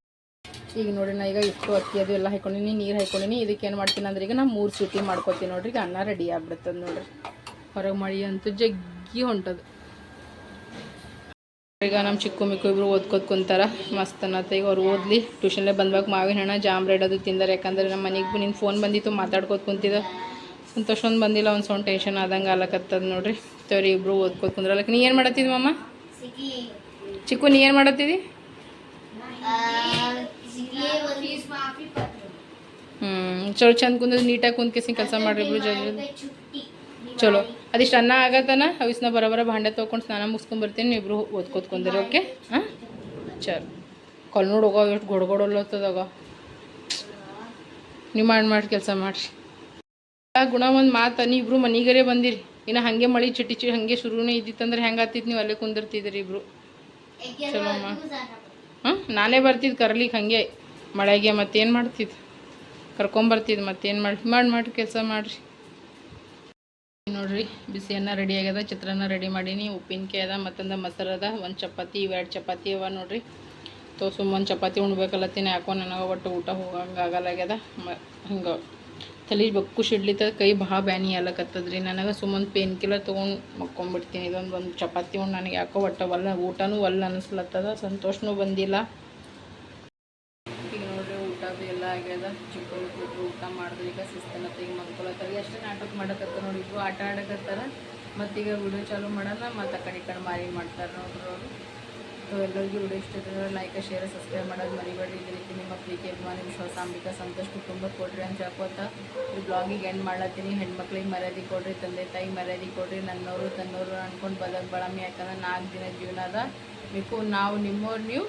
ಈಗ ನೋಡಿ ನಾ ಈಗ ಇಷ್ಟು ಅಕ್ಕಿ ಅದು ಎಲ್ಲ ಹಾಕೊಂಡಿನಿ, ನೀರು ಹಾಕೊಂಡಿನಿ. ಇದಕ್ಕೆ ಏನು ಮಾಡ್ತೀನಿ ಅಂದ್ರೆ ಈಗ ನಾ ಮೂರು ಸೂಟಿ ಮಾಡ್ಕೊತೀನಿ ನೋಡ್ರಿ. ಈಗ ಅನ್ನ ರೆಡಿ ಆಗ್ಬಿಡ್ತದೆ ನೋಡ್ರಿ. ಹೊರಗೆ ಮಳಿ ಅಂತೂ ಜಗ್ಗಿ ಹೊಂಟದ. ಈಗ ನಮ್ಮ ಚಿಕ್ಕು ಮಿಕ್ಕು ಇಬ್ಬರು ಓದ್ಕೋತ ಕುಂತಾರ. ಮಸ್ತ್ ಅನ್ನತ್ತ. ಈಗ ಅವ್ರು ಓದ್ಲಿ. ಟ್ಯೂಷನ್ಲೇ ಬಂದಾಗ ಮಾವಿನ ಹಣ್ಣು, ಜಾಮ್ ಬ್ರೆಡ್ ಅದು ತಿಂದಾರೆ. ಯಾಕಂದ್ರೆ ನಮ್ಮ ಮನೆಗೆ ನಿನ್ನ ಫೋನ್ ಬಂದಿತ್ತು, ಮಾತಾಡ್ಕೋತ ಕುಂತಿದ್ದ. ಅಂತ ಅಷ್ಟೊಂದು ಬಂದಿಲ್ಲ, ಒಂದು ಸೌಂಡ್ ಟೆನ್ಷನ್ ಆದಂಗೆ ಆಲಕತ್ತದ ನೋಡ್ರಿ. ತವ್ರಿ ಇಬ್ರು ಓದ್ಕೋತ ಕುಂದ್ರಲಕ್ಕೆ ನೀ ಏನು ಮಾಡತ್ತಿದ್ವಿ ಮಮ್ಮ ಚಿಕ್ಕು, ನೀ ಏನು ಮಾಡತ್ತಿದಿ? ಹ್ಞೂ ಚಲೋ ಚಂದ ಕುಂದ್ರ ನೀಟಾಗಿ ಕುಂದ್ಕೇಸಿ ಕೆಲಸ ಮಾಡ್ರಿ ಇಬ್ರು ಜಲ್ದಿ ಚಲೋ. ಅದಿಷ್ಟು ಅನ್ನ ಆಗತ್ತನ? ಅವಿಸ್ನ ಬರೋಬರ ಭಾಂಡೆ ತೊಗೊಂಡು ಸ್ನಾನ ಮುಗಿಸ್ಕೊಂಬರ್ತೀನಿ ಇಬ್ರು ಓದ್ಕೋತ ಕುಂದ್ರಿ, ಓಕೆ? ಹಾಂ? ಚಲೋ. ಕಲ್ ನೋಡೋಗ ಎಷ್ಟು ಗೊಡಗೊಡಲ್ಲತ್ತದಾಗ ನೀವು ಮಾಡಿ ಮಾಡಿ ಕೆಲಸ ಮಾಡಿರಿ. ಗುಣ ಒಂದು ಮಾತು ನೀ ಇಬ್ರು ಮನೆಗರೆ ಬಂದಿರಿ. ಇನ್ನು ಹಾಗೆ ಮಳಿ ಚಿಟಿ ಚಿ ಹಾಗೆ ಶುರುನೇ ಇದ್ದಿತ್ತಂದ್ರೆ ಹೆಂಗೆ ಆತಿತ್ತು ನೀವು ಅಲ್ಲೇ ಕುಂದಿರ್ತಿದ್ರಿ ಇಬ್ರು? ಚಲೋ ಅಮ್ಮ. ಹಾಂ? ನಾನೇ ಬರ್ತಿದ್ದು ಕರ್ಲಿಕ್ಕೆ ಹಾಗೆ. ಮಳೆಗೆ ಮತ್ತೇನು ಮಾಡ್ತಿದ್ದು ಕರ್ಕೊಂಬರ್ತಿದ್ದು ಮತ್ತೇನು ಮಾಡಿ ಮಾಡಿ ಮಾಡಿ ಕೆಲಸ ಮಾಡಿರಿ. ನೋಡ್ರಿ ಬಿಸಿ ಅನ್ನ ರೆಡಿ ಆಗ್ಯದ, ಚಿತ್ರಾನ್ನ ರೆಡಿ ಮಾಡೀನಿ. ಉಪ್ಪಿನಕಾಯಿ ಅದ, ಮತ್ತೊಂದು ಮೊಸರು ಅದ, ಒಂದು ಚಪಾತಿ, ಇವೆರಡು ಚಪಾತಿ ಅವ ನೋಡ್ರಿ. ತೋ ಸುಮ್ಮ ಒಂದು ಚಪಾತಿ ಉಣ್ಬೇಕಲ್ಲತ್ತೀನಿ. ಯಾಕೋ ನನಗೆ ಒಟ್ಟು ಊಟ ಹೋಗಂಗೆ ಆಗ್ಯದ ಮ, ಹಿಂಗೆ. ತಲೆ ಬಕ್ಕು ಶಿಡ್ಲಿತ ಕೈ ಭಾಳ ಬ್ಯಾನಿ ಆಲಕತ್ತದ್ರಿ ನನಗೆ ಸುಮ್ಮನೆ ಪೇನ್ ಕಿಲ್ಲರ್ ತೊಗೊಂಡು ಮಕ್ಕೊಂಬಿಡ್ತೀನಿ. ಇದೊಂದು ಒಂದು ಚಪಾತಿ ಉಂಡು ನನಗೆ ಯಾಕೋ ಒಟ್ಟು ಒಲ್ಲ, ಊಟನೂ ಒಲ್ಲ ಅನಿಸ್ಲತ್ತದ. ಸಂತೋಷನೂ ಬಂದಿಲ್ಲ. ಈಗ ನೋಡ್ರಿ ಊಟದು ಎಲ್ಲ ಆಗ್ಯದ. ಚಿಕ್ಕ ಮಕ್ಳು ಊಟ ಮಾಡಿದ್ರೆ. ಈಗ ಶಿಸ್ತನತ್ತ ಈಗ ಮಲ್ಕೊಳತ್ತಾರ. ಎಷ್ಟು ನಾಟಕ ಮಾಡಕತ್ತ ನೋಡಿ ಇಬ್ಬರು ಆಟ ಆಡಕತ್ತಾರ. ಮತ್ತೀಗ ವಿಡಿಯೋ ಚಾಲೂ ಮಾಡೋಣ ಮತ್ತು ಆ ಕಡೆ ಈ ಕಡೆ ಮಾರಿ ಮಾಡ್ತಾರೆ ನೋಡ್ರಿ ಅವರು. ಸೊ ಎಲ್ಲರಿಗೂ ವಿಡಿಯೋ ಇಷ್ಟ ಲೈಕ್ ಶೇರ್ ಸಬ್ಸ್ಕ್ರೈಬ್ ಮಾಡೋದು ಮರಿಬೇಡ್ರಿ. ಇದೇ ರೀತಿ ನಿಮ್ಮ ಪ್ರೀತಿ ಅಭಿಮಾನಿ ವಿಶ್ವಾಸ ಅಂಬಿಕಾ ಸಂತೋಷ ಕುಟುಂಬ ಕೊಡ್ರಿ ಅಂತ. ಹೇಳ್ಕೊತ ಈ ಬ್ಲಾಗಿಗೆ ಎಂಡ್ ಮಾಡ್ಲತ್ತೀನಿ. ಹೆಣ್ಮಕ್ಳಿಗೆ ಮರ್ಯಾದೆ ಕೊಡ್ರಿ ತಂದೆ ತಾಯಿ ಮರ್ಯಾದೆ ಕೊಡ್ರಿ ನನ್ನವರು ತನ್ನವರು ಅನ್ಕೊಂಡು ಬದಕ್ ಬಳಮಿ ಯಾಕಂದ್ರೆ ನಾಲ್ಕು ದಿನ ಜೀವನ ಅದ ಮಿಕ್ಕು ನಾವು ನಿಮ್ಮವ್ರು ನೀವು?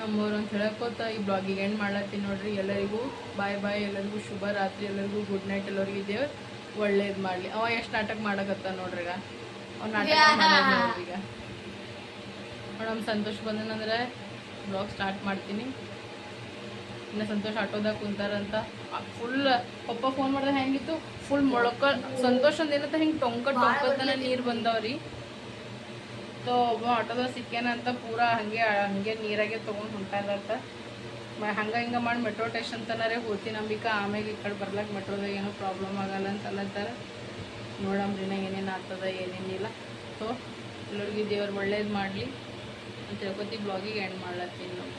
ನಮ್ಮವ್ರು. ಅಂತ ಹೇಳ್ಕೊತ ಈ ಬ್ಲಾಗಿಗೆ ಎಂಡ್ ಮಾಡ್ಲತ್ತೀನಿ ನೋಡ್ರಿ. ಎಲ್ಲರಿಗೂ ಬಾಯ್ ಬಾಯ್ ಎಲ್ಲರಿಗೂ ಶುಭ ರಾತ್ರಿ. ಎಲ್ಲರಿಗೂ ಗುಡ್ ನೈಟ್ ಎಲ್ಲರಿಗೂ ದೇವ್ರು ಒಳ್ಳೇದು ಮಾಡಲಿ. ಅವ ಎಷ್ಟು ನಾಟಕ ಮಾಡಕತ್ತ ನೋಡ್ರಿ ಈಗ ಅವ್ನು ನಾಟಕ ಈಗ ಮೇಡಮ್ ಸಂತೋಷ್ ಬಂದನಂದ್ರೆ ಬ್ಲಾಗ್ ಸ್ಟಾರ್ಟ್ ಮಾಡ್ತೀನಿ. ಇನ್ನು ಸಂತೋಷ್ ಆಟೋದಾಗ ಕುಂತಾರಂತ. ಫುಲ್ ಪಪ್ಪ ಫೋನ್ ಮಾಡಿದ್ರೆ ಹೆಂಗಿತ್ತು? ಫುಲ್ ಮೊಳಕ ಸಂತೋಷ ಅಂದಿರತ್ತ ಹಿಂಗೆ ಟೊಂಕ ಟೊಂಕದನ ನೀರು ಬಂದವ್ರಿ. ಸೊ ಒಬ್ಬ ಆಟೋದಾಗ ಸಿಕ್ಕೇನಂತ ಪೂರಾ ಹಂಗೆ ಹಂಗೆ ನೀರಾಗೆ ತೊಗೊಂಡು ಹೊಂಟಾರಂತ ಮ- ಹಂಗ ಹಿಂಗೆ ಮಾಡಿ ಮೆಟ್ರೋ ಟೇಷನ್ ತನರೇ ಹೋತಿ ನಂಬಿಕೆ ಆಮೇಲೆ ಈ ಕಡೆ ಬರ್ಲಕ್ಕೆ ಮೆಟ್ರೋದಾಗ ಏನೂ ಪ್ರಾಬ್ಲಮ್ ಆಗಲ್ಲ ಅಂತ ಅನ್ನತ್ತಾರ ನೋಡಮ್ರಿ ನಾ ಏನೇನು ಆಗ್ತದ ಏನೇನಿಲ್ಲ ಸೊ ಎಲ್ಲರಿಗೂ ದೇವ್ರು ಒಳ್ಳೇದು ಮಾಡಲಿ. ಅಂತ ಹೇಳ್ಕೊತಿ ಬ್ಲಾಗಿಗೆ ಎಂಡ್ ಮಾಡ್ಲತ್ತೀನಿ ನಾವು